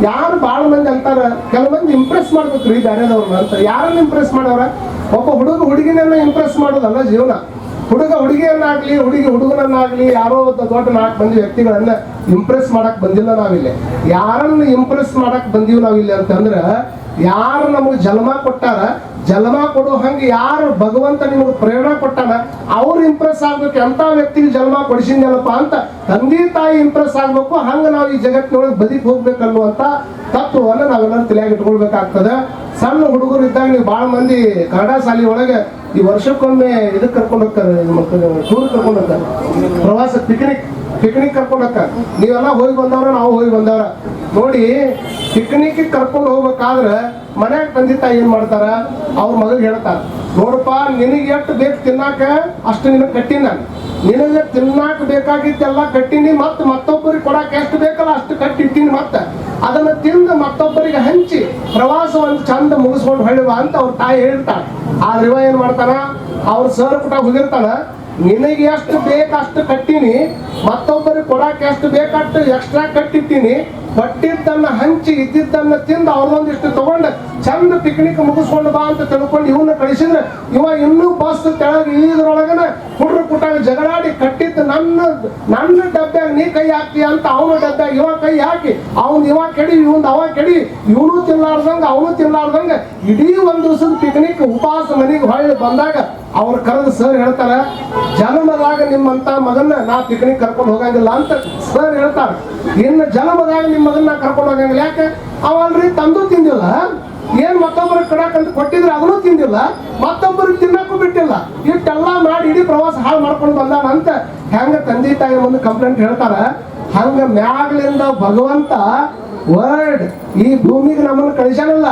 ಯಾರು ಭಾಳ ಮಂದಿ ಅಂತಾರ ಕೆಲವು ಮಂದಿ ಇಂಪ್ರೆಸ್ ಮಾಡ್ಬೇಕ್ರಿ ಬೇರೆದವ್ರನ್ನ ಅಂತ. ಯಾರನ್ನ ಇಂಪ್ರೆಸ್ ಮಾಡವ್ರ? ಒಬ್ಬ ಹುಡುಗ ಹುಡುಗಿನೆಲ್ಲ ಇಂಪ್ರೆಸ್ ಮಾಡೋದಲ್ಲ ಜೀವನ. ಹುಡುಗ ಹುಡುಗಿಯನ್ನಾಗ್ಲಿ, ಹುಡುಗಿ ಹುಡುಗನನ್ನಾಗ್ಲಿ ಯಾರೋ ದೊಡ್ಡ ನಾಲ್ಕು ಮಂದಿ ವ್ಯಕ್ತಿಗಳನ್ನ ಇಂಪ್ರೆಸ್ ಮಾಡಕ್ ಬಂದಿಲ್ಲ ನಾವಿಲ್ಲಿ. ಯಾರನ್ನ ಇಂಪ್ರೆಸ್ ಮಾಡಕ್ ಬಂದೀವಿ ನಾವಿಲ್ಲಿ ಅಂತಂದ್ರ, ಯಾರು ನಮಗೆ ಜನ್ಮ ಕೊಟ್ಟಾರ ಜನ್ಮ ಕೊಡೋ ಹಂಗೆ ಯಾರು ಭಗವಂತ ನಿಮಗೆ ಪ್ರೇರಣೆ ಕೊಟ್ಟಾನ, ಅವ್ರು ಇಂಪ್ರೆಸ್ ಆಗ್ಬೇಕು ಎಂಥ ವ್ಯಕ್ತಿಗೆ ಜನ್ಮ ಕೊಡಿಸಿದ್ನಲ್ಲಪ್ಪ ಅಂತ ತಂದೆ ತಾಯಿ ಇಂಪ್ರೆಸ್ ಆಗ್ಬೇಕು, ಹಂಗೆ ನಾವು ಈ ಜಗತ್ತಿನೊಳಗೆ ಬದಿಕ್ ಹೋಗ್ಬೇಕನ್ನುವಂಥ ತತ್ವವನ್ನು ನಾವೆಲ್ಲರೂ ತಲೆಯಾಗಿ ಇಟ್ಕೊಳ್ಬೇಕಾಗ್ತದೆ. ಸಣ್ಣ ಹುಡುಗರು ಇದ್ದಾಗ ನೀವು ಭಾಳ ಮಂದಿ ಕನ್ನಡ ಶಾಲೆ ಒಳಗೆ ಈ ವರ್ಷಕ್ಕೊಮ್ಮೆ ಇದಕ್ಕೆ ಕರ್ಕೊಂಡು ಹೋಗ್ತಾರೆ ಟೂರ್ ಕರ್ಕೊಂಡು ಹೋಗ್ತಾರೆ. ಪ್ರವಾಸ ಪಿಕ್ನಿಕ್ ಪಿಕ್ನಿಕ್ ಕರ್ಕೊಂಡು ಹೋಗ್ತಾರೆ ನೀವೆಲ್ಲ ಹೋಗಿ ಬಂದವ್ರ, ನಾವು ಹೋಗಿ ಬಂದವ್ರ. ನೋಡಿ, ಪಿಕ್ನಿಕ್ ಕರ್ಕೊಂಡು ಹೋಗ್ಬೇಕಾದ್ರ ಮನ್ಯಾಗ ತಂದೆ ತಾಯಿ ಏನ್ ಮಾಡ್ತಾರ? ಅವ್ರ ಮಗ ಹೇಳ್ತಾರ, ನೋಡಪ್ಪ, ನಿನಗೆ ಎಷ್ಟು ಬೇಕು ತಿನ್ನಾಕ, ಅಷ್ಟು ನಿನಗೆ ಕಟ್ಟಿನ ನಾನು. ನಿನಗೆ ತಿನ್ನಾಕ ಬೇಕಾಗಿದ್ದೆಲ್ಲ ಕಟ್ಟಿನಿ, ಮತ್ತೆ ಮತ್ತೊಬ್ಬರಿಗೆ ಕೊಡಾಕ ಎಷ್ಟು ಬೇಕಲ್ಲ ಅಷ್ಟು ಕಟ್ಟಿಟ್ಟಿನಿ ಮತ್ತೆ. ಅದನ್ನ ತಿಂದು ಮತ್ತೊಬ್ಬರಿಗೆ ಹಂಚಿ, ಪ್ರವಾಸ ಒಂದು ಚಂದ ಮುಗಿಸ್ಕೊಂಡು ಹೊಳಿವ ಅಂತ ಅವ್ರ ತಾಯಿ ಹೇಳ್ತಾರ ಆದ್ರೆ ಇವ ಏನ್ ಮಾಡ್ತಾನ? ಅವ್ರ ಸರ್ ಪುಟ ಹೋಗಿರ್ತಾನ ನಿನಗೆ ಎಷ್ಟು ಬೇಕು ಅಷ್ಟು ಕಟ್ಟಿನಿ, ಮತ್ತೊಬ್ಬರಿಗೆ ಕೊಡಕ್ಕೆ ಎಷ್ಟು ಬೇಕಷ್ಟು ಎಕ್ಸ್ಟ್ರಾ ಕಟ್ಟಿದ್ದೀನಿ ಕಟ್ಟಿದ್ದನ್ನ ಹಂಚಿ ಇದ್ದಿದ್ದನ್ನ ತಿಂದು ಅವ್ರೊಂದಿಷ್ಟು ತಗೊಂಡು ಚಂದ ಪಿಕ್ನಿಕ್ ಮುಗಿಸ್ಕೊಂಡು ಬಾ ಅಂತ ತಿಳ್ಕೊಂಡು ಇವನ್ನ ಕಳಿಸಿದ್ರೆ ಇವ ಇನ್ನೂ ಬಸ್ ಕೆಳಗೆ ಇಳಿದ್ರೊಳಗನ ಹುಡ್ರು ಪುಟ್ಟಾಗ ಜಗಳಾಡಿ ಕಟ್ಟಿದ್ದು ನನ್ನ ನನ್ನ ಡಬ್ಬ್ಯಾಗ ನೀ ಕೈ ಹಾಕಿ ಅಂತ ಅವನ ಡಬ್ಬ್ಯಾಗ ಇವ ಕೈ ಹಾಕಿ, ಅವನ್ ಇವ ಕೆಡಿ ಇವನ್ ಅವ ಕೆಡಿ, ಇವನು ತಿನ್ಲಾರ್ದಂಗ, ಅವನು ತಿನ್ಲಾರ್ದಂಗ ಇಡೀ ಒಂದ್ ದಿವಸದ ಪಿಕ್ನಿಕ್ ಉಪವಾಸ ಮನೆಗೆ ಹೊಳ್ಳಿ ಬಂದಾಗ ಅವ್ರು ಕರೆದು ಸರ್ ಹೇಳ್ತಾರ, ಜನ್ಮದಾಗ ನಿಮ್ಮಂತ ಮಗನ್ನ ನಾ ಪಿಕ್ನಿಕ್ ಕರ್ಕೊಂಡು ಹೋಗಂಗಿಲ್ಲ ಅಂತ ಸರ್ ಹೇಳ್ತಾರ. ಇನ್ನು ಜನ್ಮದಾಗ ನಿಮ್ಮ ಮಗನ್ನ ಕರ್ಕೊಂಡು ಹೋಗಂಗಿಲ್ಲ. ಯಾಕೆ? ಅವಲ್ರಿ ತಂದು ತಿಂದಿಲ್ಲ. ಏನ್ ಮತ್ತೊಬ್ಬರು ಕಡಾಕಂತ ಕೊಟ್ಟಿದ್ರೆ ಅದನ್ನು ತಿಂದಿಲ್ಲ. ಮತ್ತೊಬ್ಬರಿಗೆ ತಿನ್ನಕ್ಕೂ ಬಿಟ್ಟಿಲ್ಲ. ಇಷ್ಟೆಲ್ಲ ಮಾಡಿ ಇಡೀ ಪ್ರವಾಸ ಹಾಳು ಮಾಡ್ಕೊಂಡು ಬಂದಾನ ಅಂತ ಹೆಂಗ ತಂದೆ ತಾಯಿ ಒಂದು ಕಂಪ್ಲೇಂಟ್ ಹೇಳ್ತಾರ. ಹಂಗ ಮ್ಯಾಗ್ಲಿಂದ ಭಗವಂತ ವರ್ಡ್ ಈ ಭೂಮಿಗೆ ನಮ್ಮನ್ನು ಕಳಿಸ್ಯಾನಲ್ಲ.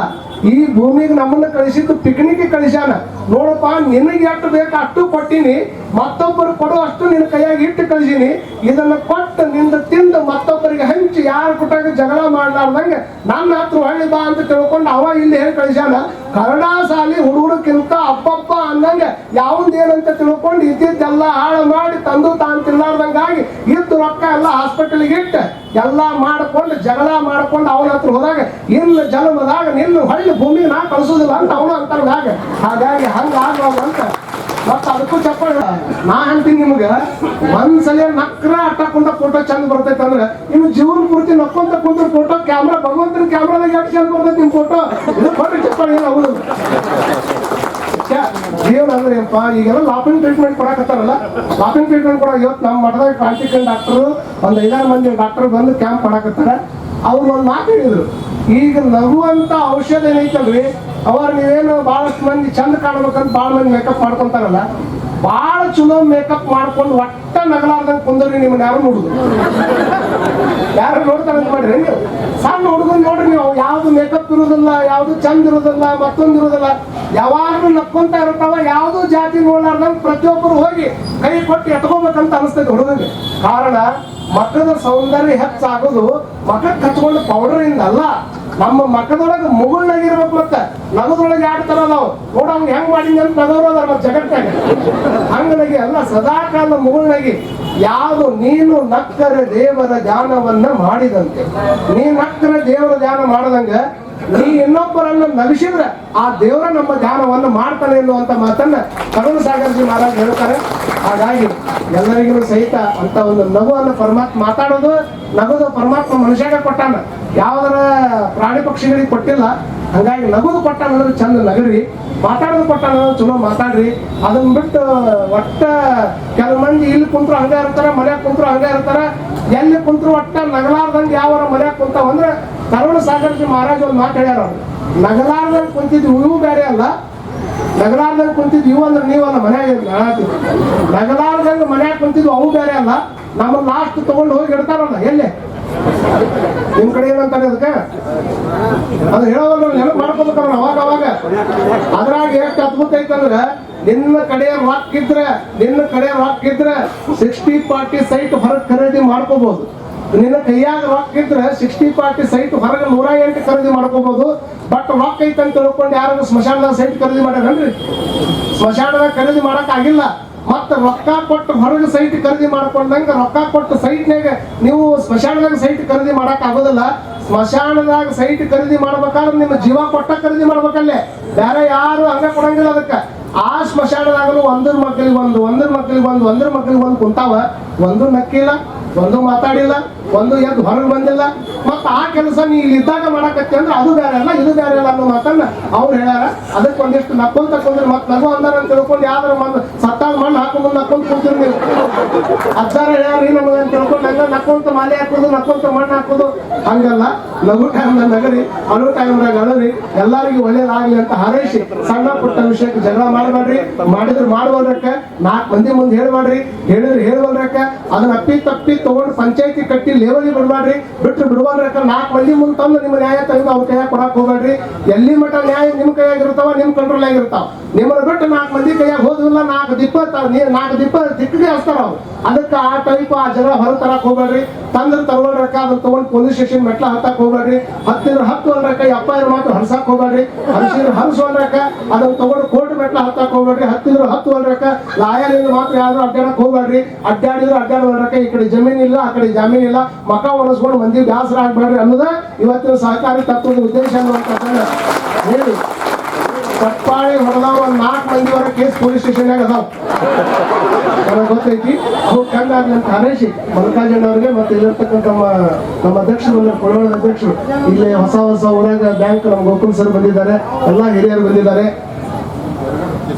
ಈ ಭೂಮಿಗೆ ನಮ್ಮನ್ನ ಕಳಿಸಿದ್ದು ಪಿಕ್ನಿಕ್ ಕಳಿಸ್ಯಾನ. ನೋಡಪ್ಪ, ನಿನಗೆ ಎಷ್ಟು ಬೇಕು ಅಷ್ಟು ಕೊಟ್ಟಿನಿ. ಮತ್ತೊಬ್ಬರು ಕೊಡೋ ಅಷ್ಟು ನಿನ್ನ ಕೈಯಾಗಿ ಇಟ್ಟು ಕಳಿಸೀನಿ. ಇದನ್ನ ಕೊಟ್ಟು ನಿಂದ ತಿಂದು ಮತ್ತೊಬ್ಬರಿಗೆ ಹಂಚಿ ಯಾರು ಕೊಟ್ಟಾಗ ಜಗಳ ಮಾಡ್ಲಾರ್ದಂಗೆ ನನ್ನ ಹತ್ರ ಹೊಳ್ಳಿ ಬಾ ಅಂತ ತಿಳ್ಕೊಂಡು ಅವ ಇಲ್ಲಿ ಹೇಳಿ ಕಳಿಸ್ಯಾನ? ಕನ್ನಡ ಸಾಲಿ ಹುಡುಗರಕ್ಕಿಂತ ಅಪ್ಪಪ್ಪ ಅನ್ನಂಗೆ ಯಾವ್ದೇನಂತ ತಿಳ್ಕೊಂಡು ಇದ್ದಿದ್ದೆಲ್ಲ ಹಾಳು ಮಾಡಿ ತಂದು ತಾನು ತಿನ್ಲಾರ್ದಂಗಾಗಿ ಇದ್ದು ರೊಕ್ಕ ಎಲ್ಲ ಹಾಸ್ಪಿಟಲ್ಗೆ ಇಟ್ಟು ಎಲ್ಲ ಮಾಡ್ಕೊಂಡು ಜಗಳ ಮಾಡ್ಕೊಂಡು ಅವನ ಹತ್ರ ಹೋದಾಗ ಇಲ್ಲ ಜನ್ಮದಾಗ ನಿಲ್ಲು ಹಳ್ಳಿ ಭೂಮಿ ನಾ ಕಳಿಸೋದಿಲ್ಲ ಅಂತ ಅವನು ಅಂತಾನ ಹಾಗೆ. ಹಾಗಾಗಿ ಹಂಗ ಅಂತ. ಮತ್ತೆ ಅದಕ್ಕೂ ಚಪ್ಪಾಳೆ. ನಾ ಅಂತೀನಿ ನಿಮ್ಗ, ಒಂದ್ಸಲ ನಕ್ರ ಅಟ್ಟಕೊಂಡ ಫೋಟೋ ಚಂದ ಬರ್ತೈತೆ ಅಂದ್ರೆ, ಇನ್ನು ಜೀವನ ಪೂರ್ತಿ ನಕ್ಕೊಂತ ಕುಂತ್ರ ಫೋಟೋ ಕ್ಯಾಮ್ರಾ ಭಗವಂತನ ಕ್ಯಾಮ್ರಾದಾಗ ಎಷ್ಟು ಚಂದ ಬರ್ತೈತೆ ನಿಮ್ ಫೋಟೋ ಇದು ಕೊಟ್ಟು ಚಪ್ಪಾಳೆ ಏನು ಅವಳು ಜೀವನ ಅಂದ್ರೆ ಏನಪ್ಪ, ಈಗೆಲ್ಲ ಲಾಪಿಂಗ್ ಟ್ರೀಟ್ಮೆಂಟ್ ಕೊಡಕತ್ತಾರಲ್ಲ? ಲಾಪಿಂಗ್ ಟ್ರೀಟ್ಮೆಂಟ್ ಕೊಡೋ ಇವತ್ತು ನಮ್ಮ ಮಠದಾಗ ಪ್ರಾಕ್ಟಿಕಲ್ ಡಾಕ್ಟರ್ ಒಂದು ಐದಾರು ಮಂದಿ ಡಾಕ್ಟರ್ ಬಂದು ಕ್ಯಾಂಪ್ ಕೊಡಕತ್ತಾರ. ಅವ್ರು ಒಂದು ಮಾತು ಹೇಳಿದ್ರು, ಈಗ ನಗುವಂತ ಔಷಧ ಏನೈತಲ್ರಿ? ಅವ್ರ ನೀವೇನು ಬಹಳಷ್ಟು ಮಂದಿ ಚಂದ ಕಾಣ್ಬೇಕಂತ ಭಾಳ ಮಂದಿ ಮೇಕಪ್ ಮಾಡ್ಕೊಂತಾರಲ್ಲ? ಭಾಳ ಚಲೋ ಮೇಕಪ್ ಮಾಡ್ಕೊಂಡು ಒಟ್ಟ ನಗಲಾರ್ದಂಗೆ ಕುಂದ್ರಿ ನಿಮ್ಮನ್ನ ಯಾರು ನೋಡುದು? ಯಾರು ನೋಡ್ತಾರೆ ಅಂತ ಮಾಡ್ರಿ ಸಣ್ಣ ಹುಡುಗನ್ ನೋಡ್ರಿ ನೀವು ಯಾವ್ದು ಮೇಕಪ್ ಇರೋದಿಲ್ಲ, ಯಾವ್ದು ಚಂದ ಇರೋದಿಲ್ಲ, ಮತ್ತೊಂದು ಇರೋದಿಲ್ಲ. ಯಾವಾಗ್ಲೂ ನಕ್ಕೊಂತ ಇರ್ತಾವ ಯಾವ್ದು ಜಾತಿ ನೋಡ್ಲಾರ್ದಂಗ್ ಪ್ರತಿಯೊಬ್ಬರು ಹೋಗಿ ಕೈ ಕೊಟ್ಟು ಎತ್ಕೋಬೇಕಂತ ಅನಿಸ್ತೈತೆ ಹುಡುಗನಿಗೆ. ಕಾರಣ ಮಕ್ಕದ ಸೌಂದರ್ಯ ಹೆಚ್ಚಾಗೋದು ಮಕ್ಕ ಕಚ್ಕೊಂಡು ಪೌಡರ್ ಇಂದ ಅಲ್ಲ. ನಮ್ಮ ಮಕ್ಕದೊಳಗೆ ಮುಗುಳ್ನಾಗಿರ್ಬೇಕು ಮತ್ತೆ. ನಗದೊಳಗೆ ಆಡ್ತಾರ ನಾವು ನೋಡ ಅವ್ನು ಹೆಂಗ್ ಮಾಡಿದ್ನಿ ಅಂತ ಅದಾರ ಜಗತ್ತಾಗ ಹಂಗನಾಗಿ ಅಲ್ಲ ಸದಾಕಾಲ ಮುಗುಳ್ನಾಗಿ ಯಾವುದು ನೀನು ನಕ್ಕರ ದೇವರ ಧ್ಯಾನವನ್ನ ಮಾಡಿದಂತೆ. ನೀ ನಕ್ಕರ ದೇವರ ಧ್ಯಾನ ಮಾಡದಂಗ ನೀ ಇನ್ನೊಬ್ಬರನ್ನು ನಗಿಸಿದ್ರೆ ಆ ದೇವರ ನಮ್ಮ ಧ್ಯಾನವನ್ನು ಮಾಡ್ತಾನೆ ಎನ್ನುವಂತ ಮಾತನ್ನ ಕರುಣ ಸಾಗರ್ಜಿ ಮಹಾರಾಜ್ ಹೇಳ್ತಾರೆ ಹಾಗಾಗಿ ಎಲ್ಲರಿಗೂ ಸಹಿತ ಅಂತ ಒಂದು ನಗುವನ್ನು ಪರಮಾತ್ಮ ಮಾತಾಡೋದು, ನಗುದು ಪರಮಾತ್ಮ ಮನುಷ್ಯಾಗ ಕೊಟ್ಟಾನ. ಯಾವ್ದಾರ ಪ್ರಾಣಿ ಪಕ್ಷಿಗಳಿಗೆ ಕೊಟ್ಟಿಲ್ಲ. ಹಂಗಾಗಿ ನಗುದು ಕೊಟ್ಟಾನ ಅಂದ್ರೆ ಚಂದ ನಗರಿ. ಮಾತಾಡೋದು ಕೊಟ್ಟಾನ ಚಲೋ ಮಾತಾಡ್ರಿ. ಅದನ್ನ ಬಿಟ್ಟು ಒಟ್ಟ ಕೆಲವು ಮಂದಿ ಇಲ್ಲಿ ಕುಂತ್ರು ಹಂಗ ಇರ್ತಾರ, ಮನ್ಯಾಗ ಕುಂತ್ರು ಹಂಗ ಇರ್ತಾರ. ಎಲ್ಲಿ ಕುಂತ್ರು ಒಟ್ಟ ನಗಲಾರ್ದಂಗೆ ಯಾವರ ಮನ್ಯಾಗ ಕುಂತಾವ ಕರುಣ ಸಾಗರ್ಜಿ ಮಹಾರಾಜ್ ಒಂದು ಮಾತು ಹೇಳ್ಯಾರ ನಗಲಾರ್ದಂಗೆ ಕುಂತಿದ್ವಿ ಇವು ಬೇರೆ ಅಲ್ಲ. ನಗಲಾರ್ದಾಗ ಕುಂತಿದ್ವಿ ಇವು ಅಂದ್ರೆ ನೀವು ಮನ್ಯಾಗ ಹೇಳತ್ತೀವಿ ನಗಲಾರ್ದಲ್ಲಿ ಮನ್ಯಾಗ ಕುಂತಿದ್ವು ಅವು ಬೇರೆ ಅಲ್ಲ. ನಮ್ಮ ಲಾಸ್ಟ್ ತಗೊಂಡು ಹೋಗಿ ಇಡ್ತಾರಲ್ಲ, ಎಲ್ಲಿ? ನಿಮ್ ಕಡೆ ಏನಂತಾರೆ ಅದಕ್ಕೆ? ಅದು ಹೇಳೋದ್ರ ನೆನಪು ಮಾಡ್ಕೋಬೇಕಲ್ಲ ಅವಾಗ ಅವಾಗ. ಅದ್ರಾಗ ಎಷ್ಟು ಅದ್ಭುತ ಐತಂದ್ರೆ ನಿನ್ನ ಕಡೆ ರಾಕ್ ಇದ್ರೆ, ನಿನ್ನ ಕಡೆ ರಾಕ್ ಇದ್ರೆ ಸಿಕ್ಸ್ಟಿ ಪಾರ್ಟಿ ಸೈಟ್ ಹೊರಗೆ ಖರೀದಿ ಮಾಡ್ಕೋಬಹುದು ನಿನ್ನ ಕೈಯಾಗ ರೊಕ್ಕ ಇದ್ರೆ ಸಿಕ್ಸ್ಟಿ ಫಾರ್ಟಿ ಸೈಟ್ ಹೊರಗೆ ನೂರ ಎಂಟು ಖರೀದಿ ಮಾಡ್ಕೋಬಹುದು ಬಟ್ ರೊಕ್ಕ ಐತೆ ಅಂತ ತಿಳ್ಕೊಂಡು ಯಾರು ಸ್ಮಶಾನದಾಗ ಸೈಟ್ ಖರೀದಿ ಮಾಡ್ಯಾರನ್ರಿ? ಸ್ಮಶಾನದಾಗ ಖರೀದಿ ಮಾಡಕ್ ಆಗಿಲ್ಲ. ಮತ್ತ ರೊಕ್ಕ ಕೊಟ್ಟು ಹೊರಗೆ ಸೈಟ್ ಖರೀದಿ ಮಾಡ್ಕೊಂಡಂಗ ರೊಕ್ಕ ಕೊಟ್ಟು ಸೈಟ್ನಾಗ ನೀವು ಸ್ಮಶಾನದಾಗ ಸೈಟ್ ಖರೀದಿ ಮಾಡಕ್ ಆಗೋದಿಲ್ಲ. ಸ್ಮಶಾನದಾಗ ಸೈಟ್ ಖರೀದಿ ಮಾಡ್ಬೇಕಾದ್ರೆ ನಿಮ್ಮ ಜೀವ ಕೊಟ್ಟ ಖರೀದಿ ಮಾಡ್ಬೇಕಲ್ಲೇ. ಬೇರೆ ಯಾರು ಹಂಗ ಕೊಡಂಗಿಲ್ಲ ಅದಕ್ಕೆ. ಆ ಸ್ಮಶಾನದಾಗಲೂ ಒಂದ್ರ ಮಕ್ಕಳಿಗೆ ಒಂದು, ಒಂದ್ರ ಮಕ್ಕಳಿಗೆ ಒಂದು, ಒಂದ್ರ ಮಕ್ಕಳಿಗೆ ಒಂದು ಕುಂತಾವ. ಒಂದು ನಕ್ಕಿಲ್ಲ. ಒಂದು ಮಾತಾಡಿಲ್ಲ. ಒಂದು ಎದ್ದು ಹೊರಗೆ ಬಂದಿಲ್ಲ. ಮತ್ತೆ ಆ ಕೆಲಸ ನೀ ಇಲ್ಲಿ ಇದ್ದಾಗ ಮಾಡಕತ್ತಿ ಅಂದ್ರೆ ಅದು ಬೇರೆ ಅಲ್ಲ, ಇದು ಬೇರೆ ಅಲ್ಲ ಅನ್ನೋ ಮಾತನ್ನ ಅವ್ರು ಹೇಳ್ಯಾರ ಅದಕ್ಕೆ ಒಂದಿಷ್ಟು ನಕ್ಕೊಂತ ಕುಂದ್ರೆ ಮತ್ತೆ ನಗು ಅಂದಾರ ಅಂತ ತಿಳ್ಕೊಂಡು ಯಾವ್ದಾರ ಮಣ್ಣು ಸತ್ತಾಗ ಮಣ್ಣು ಹಾಕೊಂಡು ನಕ್ಕೊಂತ ಕೂತಿರ್ ನೀವು. ಹೇಳ್ಯಾರ ಹೇಳ್ಯಾರಿ ನಮಗೆ ಅಂತ ತಿಳ್ಕೊಂಡು ಹಂಗ ನಕ್ಕೊಂತ ಮಾಲೆ ಹಾಕೋದು ನಕ್ಕೊಂತ ಮಣ್ಣು ಹಾಕೋದು. ಹಂಗಲ್ಲ, ನಗು ಟೈಮ್ ನಗರಿ ಅನು ಟೈಮ್ದಾಗ ಅಳರಿ ಎಲ್ಲರಿಗೂ ಒಳ್ಳೇದಾಗ್ಲಿ ಅಂತ ಹಾರೈಸಿ ಸಣ್ಣ ಪುಟ್ಟ ವಿಷಯಕ್ಕೆ ಜಗಳ ಮಾಡಬೇಡ್ರಿ. ಮಾಡಿದ್ರೆ ಮಾಡುವಲ್ರಕ್ಕ ನಾಲ್ಕು ಮಂದಿ ಮುಂದೆ ಹೇಳ್ಬೇಡ್ರಿ. ಹೇಳಿದ್ರೆ ಹೇಳ್ವಲ್ರಕ್ಕ ಅದನ್ನ ಅಪ್ಪಿ ತಪ್ಪಿ ತಗೊಂಡು ಪಂಚಾಯತಿ ಕಟ್ಟಿ ಲೇವಲಿ ಬಿಡ್ಬೇಡ್ರಿ ಬಿಟ್ಟು ಬಿಡುವಲ್ರಕ್ಕ ನಾಲ್ಕು ಮಂದಿ ಮುಂದೆ ತಂದು ನಿಮ್ಮ ನ್ಯಾಯ ತಂದು ಅವ್ರ ಕೈಯಾಗ ಕೊಡಕ್ ಹೋಗ್ಬೇಡ್ರಿ. ಎಲ್ಲಿ ಮಟ್ಟ ನ್ಯಾಯ ನಿಮ್ಮ ಕೈಯಾಗಿರ್ತಾವ ನಿಮ್ ಕಂಟ್ರೋಲ್ ಆಗಿರ್ತಾವ ನಿಮ್ಮನ್ನ ಬಿಟ್ಟು ನಾಲ್ಕು ಮಂದಿ ಕೈಯಾಗ ಹೋದಿಲ್ಲ ನಾಲ್ಕು ದಿಪ್ಪ ನೀರು ನಾಲ್ಕು ದಿಪ್ಪ ದಿಕ್ಕಿಗೆ ಹಚ್ತಾರ ಅವ್ರು. ಅದಕ್ಕೆ ಆ ಟೈಪ್ ಆ ಜನ ಹೊರ ತರಕ್ ಹೋಗ್ಬೇಡ್ರಿ. ತಂದ್ರೆ ತಗೊಳ್ರಕ್ಕ ಅದನ್ನ ತಗೊಂಡು ಪೊಲೀಸ್ ಸ್ಟೇಷನ್ ಮೆಟ್ಲ ಹತ್ತಕ್ಕೆ ಹೋಗ್ಬೇಡ್ರಿ. ಹತ್ತಿರ ಹತ್ತು ಅಲ್ರಕ್ಕ ಅಪ್ಪ ಇರೋ ಮಾತು ಹರ್ಸಕ್ ಹೋಗ್ಬೇಡ್ರಿ. ಹರ್ಸಿದ್ರೆ ಹರ್ಸೋಲ್ರಕ್ಕ ಅದನ್ನ ತಗೊಂಡು ಕೋರ್ಟ್ ಮೆಟ್ಲ ಹತ್ತಕ್ಕೆ ಹೋಗ್ಬೇಡ್ರಿ. ಹತ್ತಿದ್ರು ಹತ್ತು ಅಲ್ರಕ್ಕ ಲಾಯರ್ ಮಾತ್ರ ಯಾವ್ದು ಅಡ್ಡಾಡಕ್ ಹೋಗ್ಬೇಡ್ರಿ. ಅಡ್ಡಾಡಿದ್ರೆ ಅಡ್ಡಾಡೋಲ್ರಕ್ಕ ಈ ಕಡೆ ಜಮೀನ್ ಇಲ್ಲ, ಆ ಕಡೆ ಜಮೀನ್ ಇಲ್ಲ. ಮಕ ಒಣಸ್ಕೊಂಡು ಮಂದಿ ಬ್ಯಾಸರ ಆಗ್ಬೇಡ್ರಿ ಅನ್ನೋದ ಇವತ್ತಿನ ಸಹಕಾರಿ ತತ್ವದ ಉದ್ದೇಶ ಅನ್ನುವಂಥದ್ದನ್ನ ಹೇಳಿ. ಚಪ್ಪಾಳೆ ಹೊಡೆದವ ಒಂದ್ ನಾಲ್ಕು ಮಂದಿವರೆಗೆ ಕೇಸ್ ಪೊಲೀಸ್ ಸ್ಟೇಷನ್ಯಾಗ ಅದಾವ. ಗೊತ್ತೈತಿ. ಕಂಡಾಗ್ಲಿ ಅಂತ ಹಾರೈಸಿ ಮಲ್ಲಿಕಾರ್ಜುನ ಅವರಿಗೆ ಮತ್ತೆ ಇಲ್ಲಿರ್ತಕ್ಕಂಥ ನಮ್ಮ ನಮ್ಮ ಅಧ್ಯಕ್ಷರು ಕೊಳವಳ ಅಧ್ಯಕ್ಷರು. ಇಲ್ಲಿ ಹೊಸ ಹೊಸ ಊರಾಗ ಬ್ಯಾಂಕ್ ನಮ್ಮ ಗೋಕುಲ್ ಸರ್ ಬಂದಿದ್ದಾರೆ. ಎಲ್ಲಾ ಹಿರಿಯರು ಬಂದಿದ್ದಾರೆ.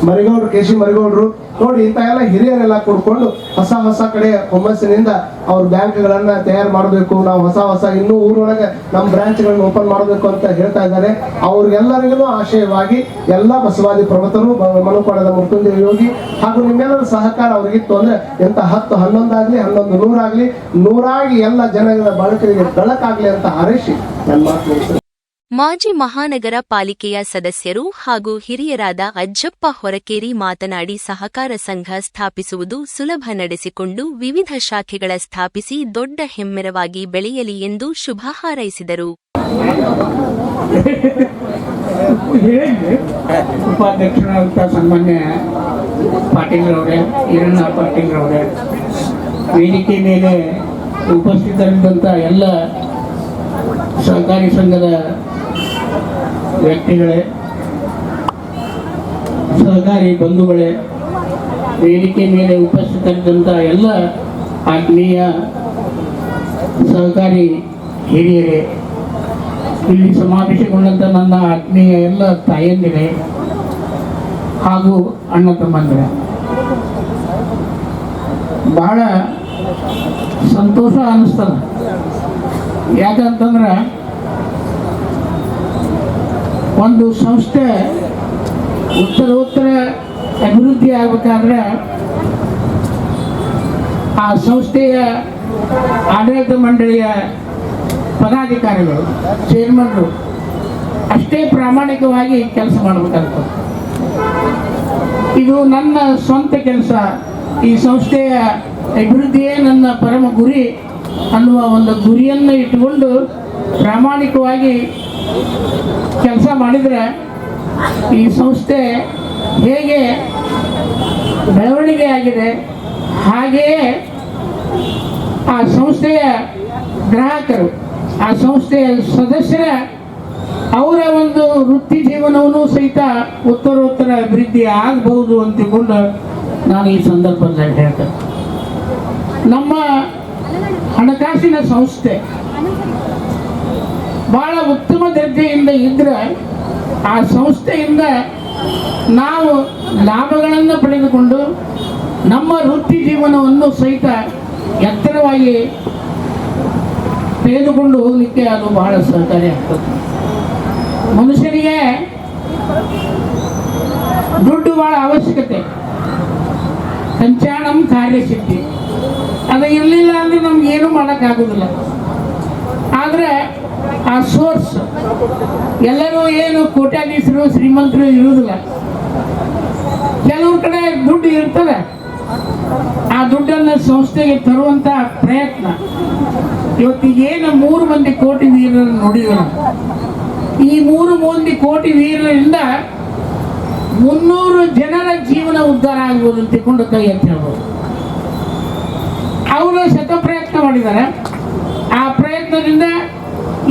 ಮರಿಗೌಡ್ರು ಸಿ ಮರಿಗೌಡ್ರು. ನೋಡಿ, ಇಂಥ ಎಲ್ಲ ಹಿರಿಯರೆಲ್ಲ ಕೂಡ್ಕೊಂಡು ಹೊಸ ಹೊಸ ಕಡೆ ಹುಮ್ಮಸ್ಸಿನಿಂದ ಅವ್ರ ಬ್ಯಾಂಕ್ಗಳನ್ನ ತಯಾರು ಮಾಡಬೇಕು ನಾವು ಹೊಸ ಹೊಸ ಇನ್ನೂ ಊರೊಳಗೆ ನಮ್ಮ ಬ್ರಾಂಚ್ಗಳನ್ನ ಓಪನ್ ಮಾಡಬೇಕು ಅಂತ ಹೇಳ್ತಾ ಇದ್ದಾರೆ ಅವ್ರಿಗೆಲ್ಲರಿಗೂ ಆಶಯವಾಗಿ ಎಲ್ಲ ಬಸವಾದಿ ಪ್ರವತರು ಮನುಕೊಳದ ಮೃತ್ಯುಂಜಯ ಯೋಗಿ ಹಾಗೂ ನಿಮ್ಮೆಲ್ಲರ ಸಹಕಾರ ಅವ್ರಿಗಿತ್ತು ಅಂದ್ರೆ ಎಂತ ಹತ್ತು ಹನ್ನೊಂದಾಗ್ಲಿ, ಹನ್ನೊಂದು ನೂರಾಗ್ಲಿ, ನೂರಾಗಿ ಎಲ್ಲ ಜನಗಳ ಬಳಕೆಗೆ ಬೆಳಕಾಗ್ಲಿ ಅಂತ ಹಾರೈಸಿ ನನ್ನ ಮಾತು. ಮಾಜಿ ಮಹಾನಗರ ಪಾಲಿಕೆಯ ಸದಸ್ಯರು ಹಾಗೂ ಹಿರಿಯರಾದ ಅಜ್ಜಪ್ಪ ಹೊರಕೇರಿ ಮಾತನಾಡಿ ಸಹಕಾರ ಸಂಘ ಸ್ಥಾಪಿಸುವುದು ಸುಲಭ ನಡೆಸಿಕೊಂಡು ವಿವಿಧ ಶಾಖೆಗಳ ಸ್ಥಾಪಿಸಿ ದೊಡ್ಡ ಹೆಮ್ಮೆರವಾಗಿ ಬೆಳೆಯಲಿ ಎಂದು ಶುಭ ಹಾರೈಸಿದರು. ಸನ್ಮಾನ್ಯ ಈರಣ್ಣ ವೇದಿಕೆ ಮೇಲೆ ಉಪಸ್ಥಿತರಿದ್ದಂಥ ಎಲ್ಲ ಸಹಕಾರಿ ಸಂಘದ ವ್ಯಕ್ತಿಗಳೇ, ಸಹಕಾರಿ ಬಂಧುಗಳೇ, ವೇದಿಕೆ ಮೇಲೆ ಉಪಸ್ಥಿತರಿದ್ದಂಥ ಎಲ್ಲ ಆತ್ಮೀಯ ಸಹಕಾರಿ ಹಿರಿಯರೇ, ಇಲ್ಲಿ ಸಮಾವೇಶಗೊಂಡಂಥ ನನ್ನ ಆತ್ಮೀಯ ಎಲ್ಲ ತಾಯಂದಿರೇ ಹಾಗೂ ಅಣ್ಣ ತಮ್ಮಂದಿರ. ಬಹಳ ಸಂತೋಷ ಅನ್ನಿಸ್ತದ. ಯಾಕಂತಂದ್ರೆ ಒಂದು ಸಂಸ್ಥೆ ಉತ್ತರೋತ್ತರ ಅಭಿವೃದ್ಧಿ ಆಗಬೇಕಾದ್ರೆ ಆ ಸಂಸ್ಥೆಯ ಆಡಳಿತ ಮಂಡಳಿಯ ಪದಾಧಿಕಾರಿಗಳು ಚೇರ್ಮನ್ರು ಅಷ್ಟೇ ಪ್ರಾಮಾಣಿಕವಾಗಿ ಕೆಲಸ ಮಾಡಬೇಕಾಗ್ತದೆ ಇದು ನನ್ನ ಸ್ವಂತ ಕೆಲಸ. ಈ ಸಂಸ್ಥೆಯ ಅಭಿವೃದ್ಧಿಯೇ ನನ್ನ ಪರಮ ಗುರಿ ಅನ್ನುವ ಒಂದು ಗುರಿಯನ್ನು ಇಟ್ಟುಕೊಂಡು ಪ್ರಾಮಾಣಿಕವಾಗಿ ಕೆಲಸ ಮಾಡಿದರೆ ಈ ಸಂಸ್ಥೆ ಹೇಗೆ ಬೆಳವಣಿಗೆ ಆಗಿದೆ, ಹಾಗೆಯೇ ಆ ಸಂಸ್ಥೆಯ ಗ್ರಾಹಕರು, ಆ ಸಂಸ್ಥೆಯ ಸದಸ್ಯರ ಅವರ ಒಂದು ವೃತ್ತಿ ಜೀವನವನ್ನು ಸಹಿತ ಉತ್ತರೋತ್ತರ ಅಭಿವೃದ್ಧಿ ಆಗಬಹುದು ಅಂತ ನಾನು ಈ ಸಂದರ್ಭದಲ್ಲಿ ಹೇಳ್ತೇನೆ. ನಮ್ಮ ಹಣಕಾಸಿನ ಸಂಸ್ಥೆ ಬಹಳ ಉತ್ತಮ ದರ್ಜೆಯಿಂದ ಇದ್ದರೆ ಆ ಸಂಸ್ಥೆಯಿಂದ ನಾವು ಲಾಭಗಳನ್ನು ಪಡೆದುಕೊಂಡು ನಮ್ಮ ವೃತ್ತಿ ಜೀವನವನ್ನು ಸಹಿತ ಎತ್ತರವಾಗಿ ತೆಗೆದುಕೊಂಡು ಹೋಗಲಿಕ್ಕೆ ಅದು ಬಹಳ ಸಹಕಾರಿ ಆಗ್ತದೆ. ಮನುಷ್ಯನಿಗೆ ದುಡ್ಡು ಬಹಳ ಅವಶ್ಯಕತೆ. ಸಂಚಾಣಂ ಕಾರ್ಯಶಕ್ತಿ ಅದು ಇರಲಿಲ್ಲ ಅಂದ್ರೆ ನಮ್ಗೆ ಏನೂ ಮಾಡೋಕ್ಕಾಗೋದಿಲ್ಲ. ಆದರೆ ಆ ಸೋರ್ಸ್ ಎಲ್ಲರೂ ಏನು ಕೋಟ್ಯಾಧೀಶರು, ಶ್ರೀಮಂತರು ಇರುವುದಿಲ್ಲ. ಕೆಲವು ಕಡೆ ದುಡ್ಡು ಇರ್ತವೆ ಆ ದುಡ್ಡನ್ನು ಸಂಸ್ಥೆಗೆ ತರುವಂತ ಪ್ರಯತ್ನ. ಇವತ್ತು ಏನು ಮೂರು ಮಂದಿ ಕೋಟಿ ವೀರರನ್ನು ನೋಡಿದ್ರು? ಈ ಮೂರು ಮಂದಿ ಕೋಟಿ ವೀರರಿಂದ ಮುನ್ನೂರು ಜನರ ಜೀವನ ಉದ್ಧಾರ ಆಗ್ಬೋದು ಅಂತ ತಿಳ್ಕೊಂಡು ಕೈ ಅಂತ ಹೇಳ್ಬೋದು. ಅವರು ಶತ ಪ್ರಯತ್ನ ಮಾಡಿದ್ದಾರೆ. ಆ ಪ್ರಯತ್ನದಿಂದ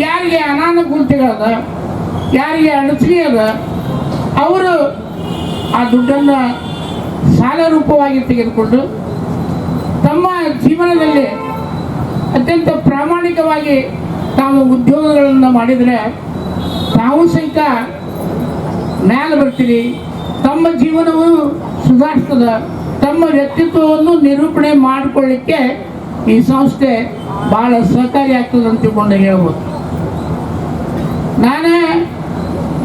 ಯಾರಿಗೆ ಅನಾನುಕೂಲತೆಗಳದ ಯಾರಿಗೆ ಅಡಚಣೆ ಅದ, ಅವರು ಆ ದುಡ್ಡನ್ನು ಸಾಲ ರೂಪವಾಗಿ ತೆಗೆದುಕೊಂಡು ತಮ್ಮ ಜೀವನದಲ್ಲಿ ಅತ್ಯಂತ ಪ್ರಾಮಾಣಿಕವಾಗಿ ತಾವು ಉದ್ಯೋಗಗಳನ್ನು ಮಾಡಿದರೆ ತಾವು ಸಹಿತ ಮೇಲೆ ಬರ್ತೀರಿ. ತಮ್ಮ ಜೀವನವು ಸುಧಾರಿಸ್ತದ, ತಮ್ಮ ವ್ಯಕ್ತಿತ್ವವನ್ನು ನಿರೂಪಣೆ ಮಾಡಿಕೊಳ್ಳಿಕ್ಕೆ ಈ ಸಂಸ್ಥೆ ಭಾಳ ಸಹಕಾರಿ ಆಗ್ತದೆ ಅಂತ ಹೇಳ್ಬೋದು ನಾನೇ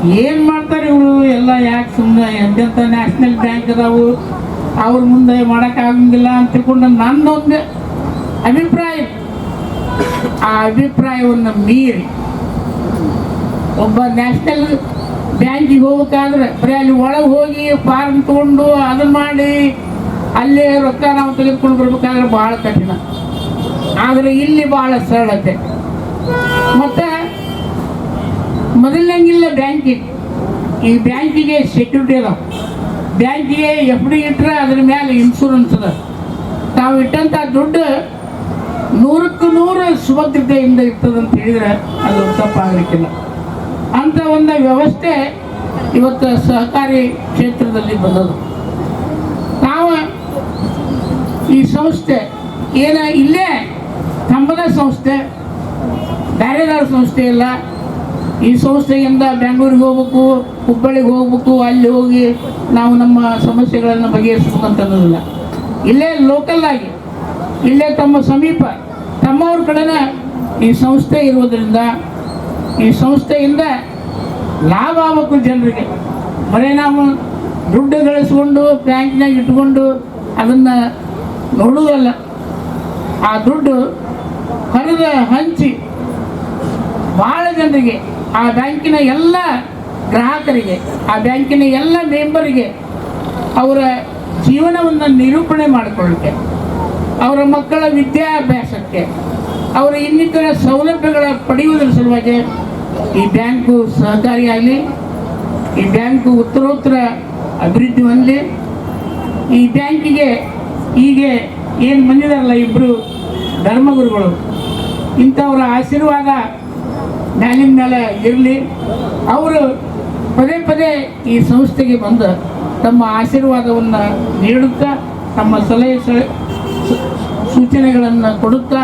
ಏನು ಮಾಡ್ತಾರೆ ಇವರು? ಎಲ್ಲ ಯಾಕೆ ಸುಮ್ಮನೆ ಎಂತೆಂಥ ನ್ಯಾಷನಲ್ ಬ್ಯಾಂಕ್ ಅದಾವು? ಅವ್ರ ಮುಂದೆ ಮಾಡೋಕ್ಕಾಗಂಗಿಲ್ಲ ಅಂತ ತಿಳ್ಕೊಂಡು ನನ್ನೊಂದು ಅಭಿಪ್ರಾಯ. ಆ ಅಭಿಪ್ರಾಯವನ್ನು ಮೀರಿ ಒಬ್ಬ ನ್ಯಾಷನಲ್ ಬ್ಯಾಂಕಿಗೆ ಹೋಗ್ಬೇಕಾದ್ರೆ ಬರೀ ಅಲ್ಲಿ ಒಳಗೆ ಹೋಗಿ ಫಾರ್ಮ್ ತೊಗೊಂಡು ಅದನ್ನ ಮಾಡಿ ಅಲ್ಲೇ ರೊಕ್ಕ ನಾವು ತೆಗೆದುಕೊಂಡು ಬರ್ಬೇಕಾದ್ರೆ ಭಾಳ ಕಠಿಣ. ಆದರೆ ಇಲ್ಲಿ ಭಾಳ ಸರಳತೆ. ಮತ್ತು ಮೊದಲನೇಗಿಲ್ಲ ಬ್ಯಾಂಕಿಗೆ. ಈ ಬ್ಯಾಂಕಿಗೆ ಸೆಕ್ಯೂರಿಟಿ ಅದ. ಬ್ಯಾಂಕಿಗೆ ಎಫ್ ಡಿ ಇಟ್ಟರೆ ಅದ್ರ ಮೇಲೆ ಇನ್ಶೂರೆನ್ಸ್ ಅದ. ತಾವು ಇಟ್ಟಂಥ ದುಡ್ಡು ನೂರಕ್ಕೂ ನೂರು ಸುಭದ್ರತೆಯಿಂದ ಇರ್ತದಂತ ಹೇಳಿದ್ರೆ ಅದು ತಪ್ಪಾಗಲಿಕ್ಕಿಲ್ಲ. ಅಂಥ ಒಂದು ವ್ಯವಸ್ಥೆ ಇವತ್ತು ಸಹಕಾರಿ ಕ್ಷೇತ್ರದಲ್ಲಿ ಬಂದದು ನಾವು ಈ ಸಂಸ್ಥೆ ಏನ ಇಲ್ಲೇ ತಮ್ಮದೇ ಸಂಸ್ಥೆ ಬೇರೆದಾರ ಸಂಸ್ಥೆ ಇಲ್ಲ ಈ ಸಂಸ್ಥೆಯಿಂದ ಬೆಂಗಳೂರಿಗೆ ಹೋಗ್ಬೇಕು, ಹುಬ್ಬಳ್ಳಿಗೆ ಹೋಗ್ಬೇಕು, ಅಲ್ಲಿ ಹೋಗಿ ನಾವು ನಮ್ಮ ಸಮಸ್ಯೆಗಳನ್ನು ಬಗೆಹರಿಸ್ಬೇಕು ಅಂತ ಇಲ್ಲೇ ಲೋಕಲ್ ಆಗಿ, ಇಲ್ಲೇ ತಮ್ಮ ಸಮೀಪ, ತಮ್ಮವ್ರ ಕಡೆನ ಈ ಸಂಸ್ಥೆ ಇರುವುದರಿಂದ, ಈ ಸಂಸ್ಥೆಯಿಂದ ಲಾಭ ಆಗಬೇಕು ಜನರಿಗೆ. ಬರೀ ನಾವು ದುಡ್ಡು ಗಳಿಸ್ಕೊಂಡು ಬ್ಯಾಂಕ್ನಾಗ ಇಟ್ಕೊಂಡು ಅದನ್ನು ನೋಡುವುದಲ್ಲ ಆ ದುಡ್ಡು ಹರಿದ ಹಂಚಿ ಭಾಳ ಜನರಿಗೆ ಆ ಬ್ಯಾಂಕಿನ ಎಲ್ಲ ಗ್ರಾಹಕರಿಗೆ, ಆ ಬ್ಯಾಂಕಿನ ಎಲ್ಲ ಮೆಂಬರಿಗೆ ಅವರ ಜೀವನವನ್ನು ನಿರೂಪಣೆ ಮಾಡಿಕೊಳ್ಳಿಕ್ಕೆ ಅವರ ಮಕ್ಕಳ ವಿದ್ಯಾಭ್ಯಾಸಕ್ಕೆ, ಅವರ ಇನ್ನಿತರ ಸೌಲಭ್ಯಗಳ ಪಡೆಯುವುದರ ಸಲುವಾಗಿ ಈ ಬ್ಯಾಂಕು ಸಹಕಾರಿಯಾಗಲಿ, ಈ ಬ್ಯಾಂಕು ಉತ್ತರೋತ್ತರ ಅಭಿವೃದ್ಧಿ ಹೊಂದಲಿ. ಈ ಬ್ಯಾಂಕಿಗೆ ಹೀಗೆ ಏನು ಬಂದಿದಾರಲ್ಲ ಇಬ್ಬರು ಧರ್ಮಗುರುಗಳು, ಇಂಥವರ ಆಶೀರ್ವಾದ ಮ್ಯಾಲಿನ ಮೇಲೆ ಇರಲಿ. ಅವರು ಪದೇ ಪದೇ ಈ ಸಂಸ್ಥೆಗೆ ಬಂದು ತಮ್ಮ ಆಶೀರ್ವಾದವನ್ನು ನೀಡುತ್ತಾ, ತಮ್ಮ ಸಲಹೆ ಸೂಚನೆಗಳನ್ನು ಕೊಡುತ್ತಾ,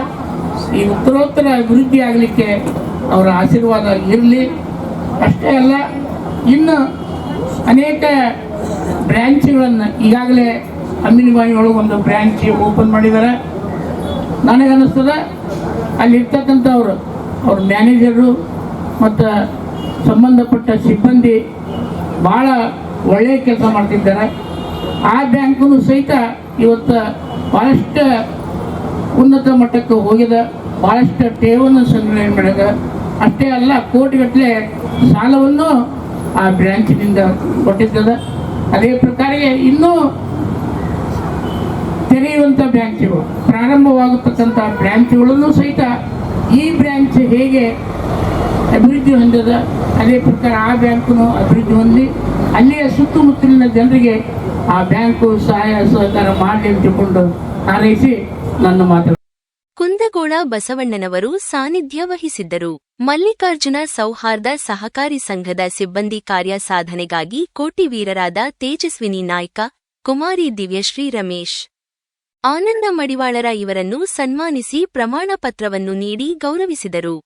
ಈ ಉತ್ತರೋತ್ತರ ಅಭಿವೃದ್ಧಿ ಆಗಲಿಕ್ಕೆ ಅವರ ಆಶೀರ್ವಾದ ಇರಲಿ. ಅಷ್ಟೇ ಅಲ್ಲ, ಇನ್ನು ಅನೇಕ ಬ್ರ್ಯಾಂಚ್ಗಳನ್ನು ಈಗಾಗಲೇ ಅಮ್ಮಿನ ಒಳಗೆ ಒಂದು ಬ್ರ್ಯಾಂಚ್ ಓಪನ್ ಮಾಡಿದ್ದಾರೆ. ನನಗನ್ನಿಸ್ತದೆ ಅಲ್ಲಿ ಇರ್ತಕ್ಕಂಥವ್ರು ಅವ್ರ ಮ್ಯಾನೇಜರು ಮತ್ತು ಸಂಬಂಧಪಟ್ಟ ಸಿಬ್ಬಂದಿ ಭಾಳ ಒಳ್ಳೆಯ ಕೆಲಸ ಮಾಡ್ತಿದ್ದಾರೆ. ಆ ಬ್ಯಾಂಕನ್ನು ಸಹಿತ ಇವತ್ತು ಭಾಳಷ್ಟು ಉನ್ನತ ಮಟ್ಟಕ್ಕೆ ಹೋಗಿದೆ. ಭಾಳಷ್ಟು ಠೇವನ್ನು ಸಂಗ್ರಹಣೆ ಮಾಡಿದ. ಅಷ್ಟೇ ಅಲ್ಲ, ಕೋಟಿಗಟ್ಟಲೆ ಸಾಲವನ್ನು ಆ ಬ್ರ್ಯಾಂಚಿನಿಂದ ಕೊಟ್ಟಿದ್ದದ ಅದೇ ಪ್ರಕಾರ ಇನ್ನೂ ತೆರೆಯುವಂಥ ಬ್ಯಾಂಕ್ಗಳು, ಪ್ರಾರಂಭವಾಗತಕ್ಕಂಥ ಬ್ರ್ಯಾಂಚ್ಗಳನ್ನು ಸಹಿತ ಈ ಬ್ಯಾಂಕ್ ಹೇಗೆ ಅಭಿವೃದ್ಧಿ ಹೊಂದದ? ಅದೇ ಪ್ರಕಾರ ಆ ಬ್ಯಾಂಕನ್ನು ಅಭಿವೃದ್ಧಿ ಹೊಂದಿ ಅಲ್ಲಿಯ ಸುತ್ತಮುತ್ತಲಿನ ಜನರಿಗೆ ಆ ಬ್ಯಾಂಕು ಸಹಾಯ ಸಹಕಾರ ಮಾಡಿ ಅಂತಕೊಂಡು ಹಾರೈಸಿ ನನ್ನ ಮಾತು. ಕುಂದಗೋಳ ಬಸವಣ್ಣನವರು ಸಾನ್ನಿಧ್ಯ ವಹಿಸಿದ್ದರು. ಮಲ್ಲಿಕಾರ್ಜುನ ಸೌಹಾರ್ದ ಸಹಕಾರಿ ಸಂಘದ ಸಿಬ್ಬಂದಿ ಕಾರ್ಯ ಸಾಧನೆಗಾಗಿ ಕೋಟಿವೀರರಾದ ತೇಜಸ್ವಿನಿ ನಾಯ್ಕ, ಕುಮಾರಿ ದಿವ್ಯಶ್ರೀ ರಮೇಶ್. ಆನಂದ ಮಡಿವಾಳರ ಇವರನ್ನು ಸನ್ಮಾನಿಸಿ ಪ್ರಮಾಣ ಪತ್ರವನ್ನು ನೀಡಿ ಗೌರವಿಸಿದರು.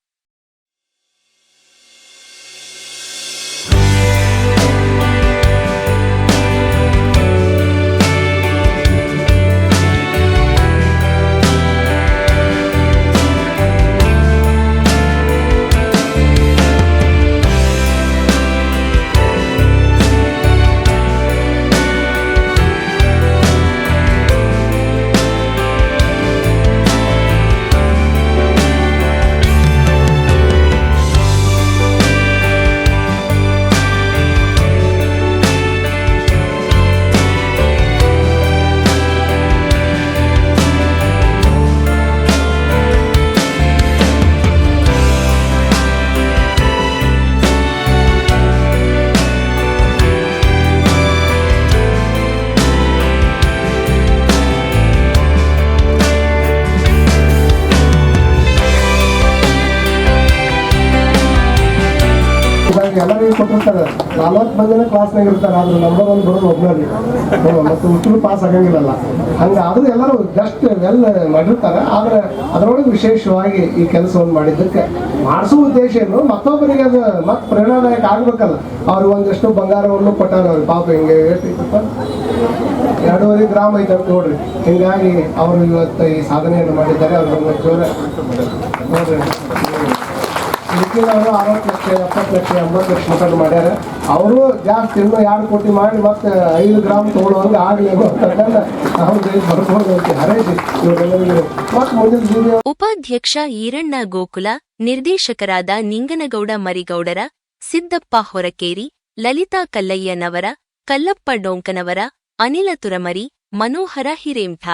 ನಲವತ್ತು ಮಂದಿನ ಕ್ಲಾಸ್ನಾಗ ಇರ್ತಾರೆ, ಆದ್ರೆ ನಂಬರ್ ಒನ್ ಬರೋದು ಒಬ್ಬನಲ್ಲಿ ಮತ್ತು ಉತ್ತರ ಪಾಸ್ ಆಗಂಗಿಲ್ಲಲ್ಲ. ಹಂಗೆ ಆದ್ರೂ ಎಲ್ಲರೂ ಜಸ್ಟ್ ವೆಲ್ ಮಾಡಿರ್ತಾರೆ, ಆದ್ರೆ ಅದರೊಳಗೆ ವಿಶೇಷವಾಗಿ ಈ ಕೆಲಸವನ್ನು ಮಾಡಿದ್ದಕ್ಕೆ ಮಾಡಿಸೋ ಉದ್ದೇಶ ಏನು? ಮತ್ತೊಬ್ಬರಿಗೆ ಅದು ಮತ್ತೆ ಪ್ರೇರಣಾದಾಯಕ ಆಗ್ಬೇಕಲ್ಲ. ಅವ್ರು ಒಂದಷ್ಟು ಬಂಗಾರವನ್ನು ಕೊಟ್ಟಾರ ಅವ್ರು ಪಾಪ ಹಿಂಗೆ ಎಷ್ಟಿತ್ತಪ್ಪ ಎರಡೂವರೆ ಗ್ರಾಮ ಐತೆ ಅಂತ ನೋಡ್ರಿ. ಹಿಂಗಾಗಿ ಅವರು ಇವತ್ತು ಈ ಸಾಧನೆಯನ್ನು ಮಾಡಿದ್ದಾರೆ. ಅವ್ರಿಗೆ ಜೋರ ನೋಡ್ರಿ. ಮಿಕ್ಕಿದವರು ಅರವತ್ತು ಲಕ್ಷ ಎಪ್ಪತ್ತು ಲಕ್ಷ ಎಂಬತ್ತು ಲಕ್ಷ ಮಟನ್ ಮಾಡ್ಯಾರ. ಅವರು ಜಾಸ್ತಿ ಇನ್ನೂ ಎರಡು ಕೋಟಿ ಮಾಡಿ ಮತ್ತೆ ಐದು ಗ್ರಾಮ್ ತೊಗೊಳುವಂಗೆ ಆಗಲಿ ಅಂತಕ್ಕಂಥ ನಾವು ಬರ್ಬೋದು ಅಂತ ಹರೈಸಿ ಇವರೆಲ್ಲರಿಗೂ. ಮತ್ತೆ ಮುಂದಿನ ಜೀವಿ ಉಪಾಧ್ಯಕ್ಷ ಈರಣ್ಣ ಗೋಕುಲ, ನಿರ್ದೇಶಕರಾದ ನಿಂಗನಗೌಡ ಮರಿಗೌಡರ, ಸಿದ್ದಪ್ಪ ಹೊರಕೇರಿ, ಲಲಿತಾ ಕಲ್ಲಯ್ಯನವರ, ಕಲ್ಲಪ್ಪ ಡೋಂಕನವರ, ಅನಿಲ ತುರಮರಿ, ಮನೋಹರ ಹಿರೇಂಠ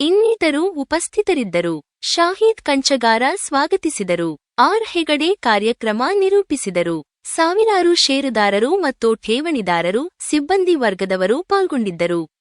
ಇನ್ನಿತರು ಉಪಸ್ಥಿತರಿದ್ದರು. ಶಾಹೀದ್ ಕಂಚಗಾರ ಸ್ವಾಗತಿಸಿದರು. ಆರ್ ಹೆಗಡೆ ಕಾರ್ಯಕ್ರಮ ನಿರೂಪಿಸಿದರು. ಸಾವಿರಾರು ಷೇರುದಾರರು ಮತ್ತು ಠೇವಣಿದಾರರು ಸಿಬ್ಬಂದಿ ವರ್ಗದವರು ಪಾಲ್ಗೊಂಡಿದ್ದರು.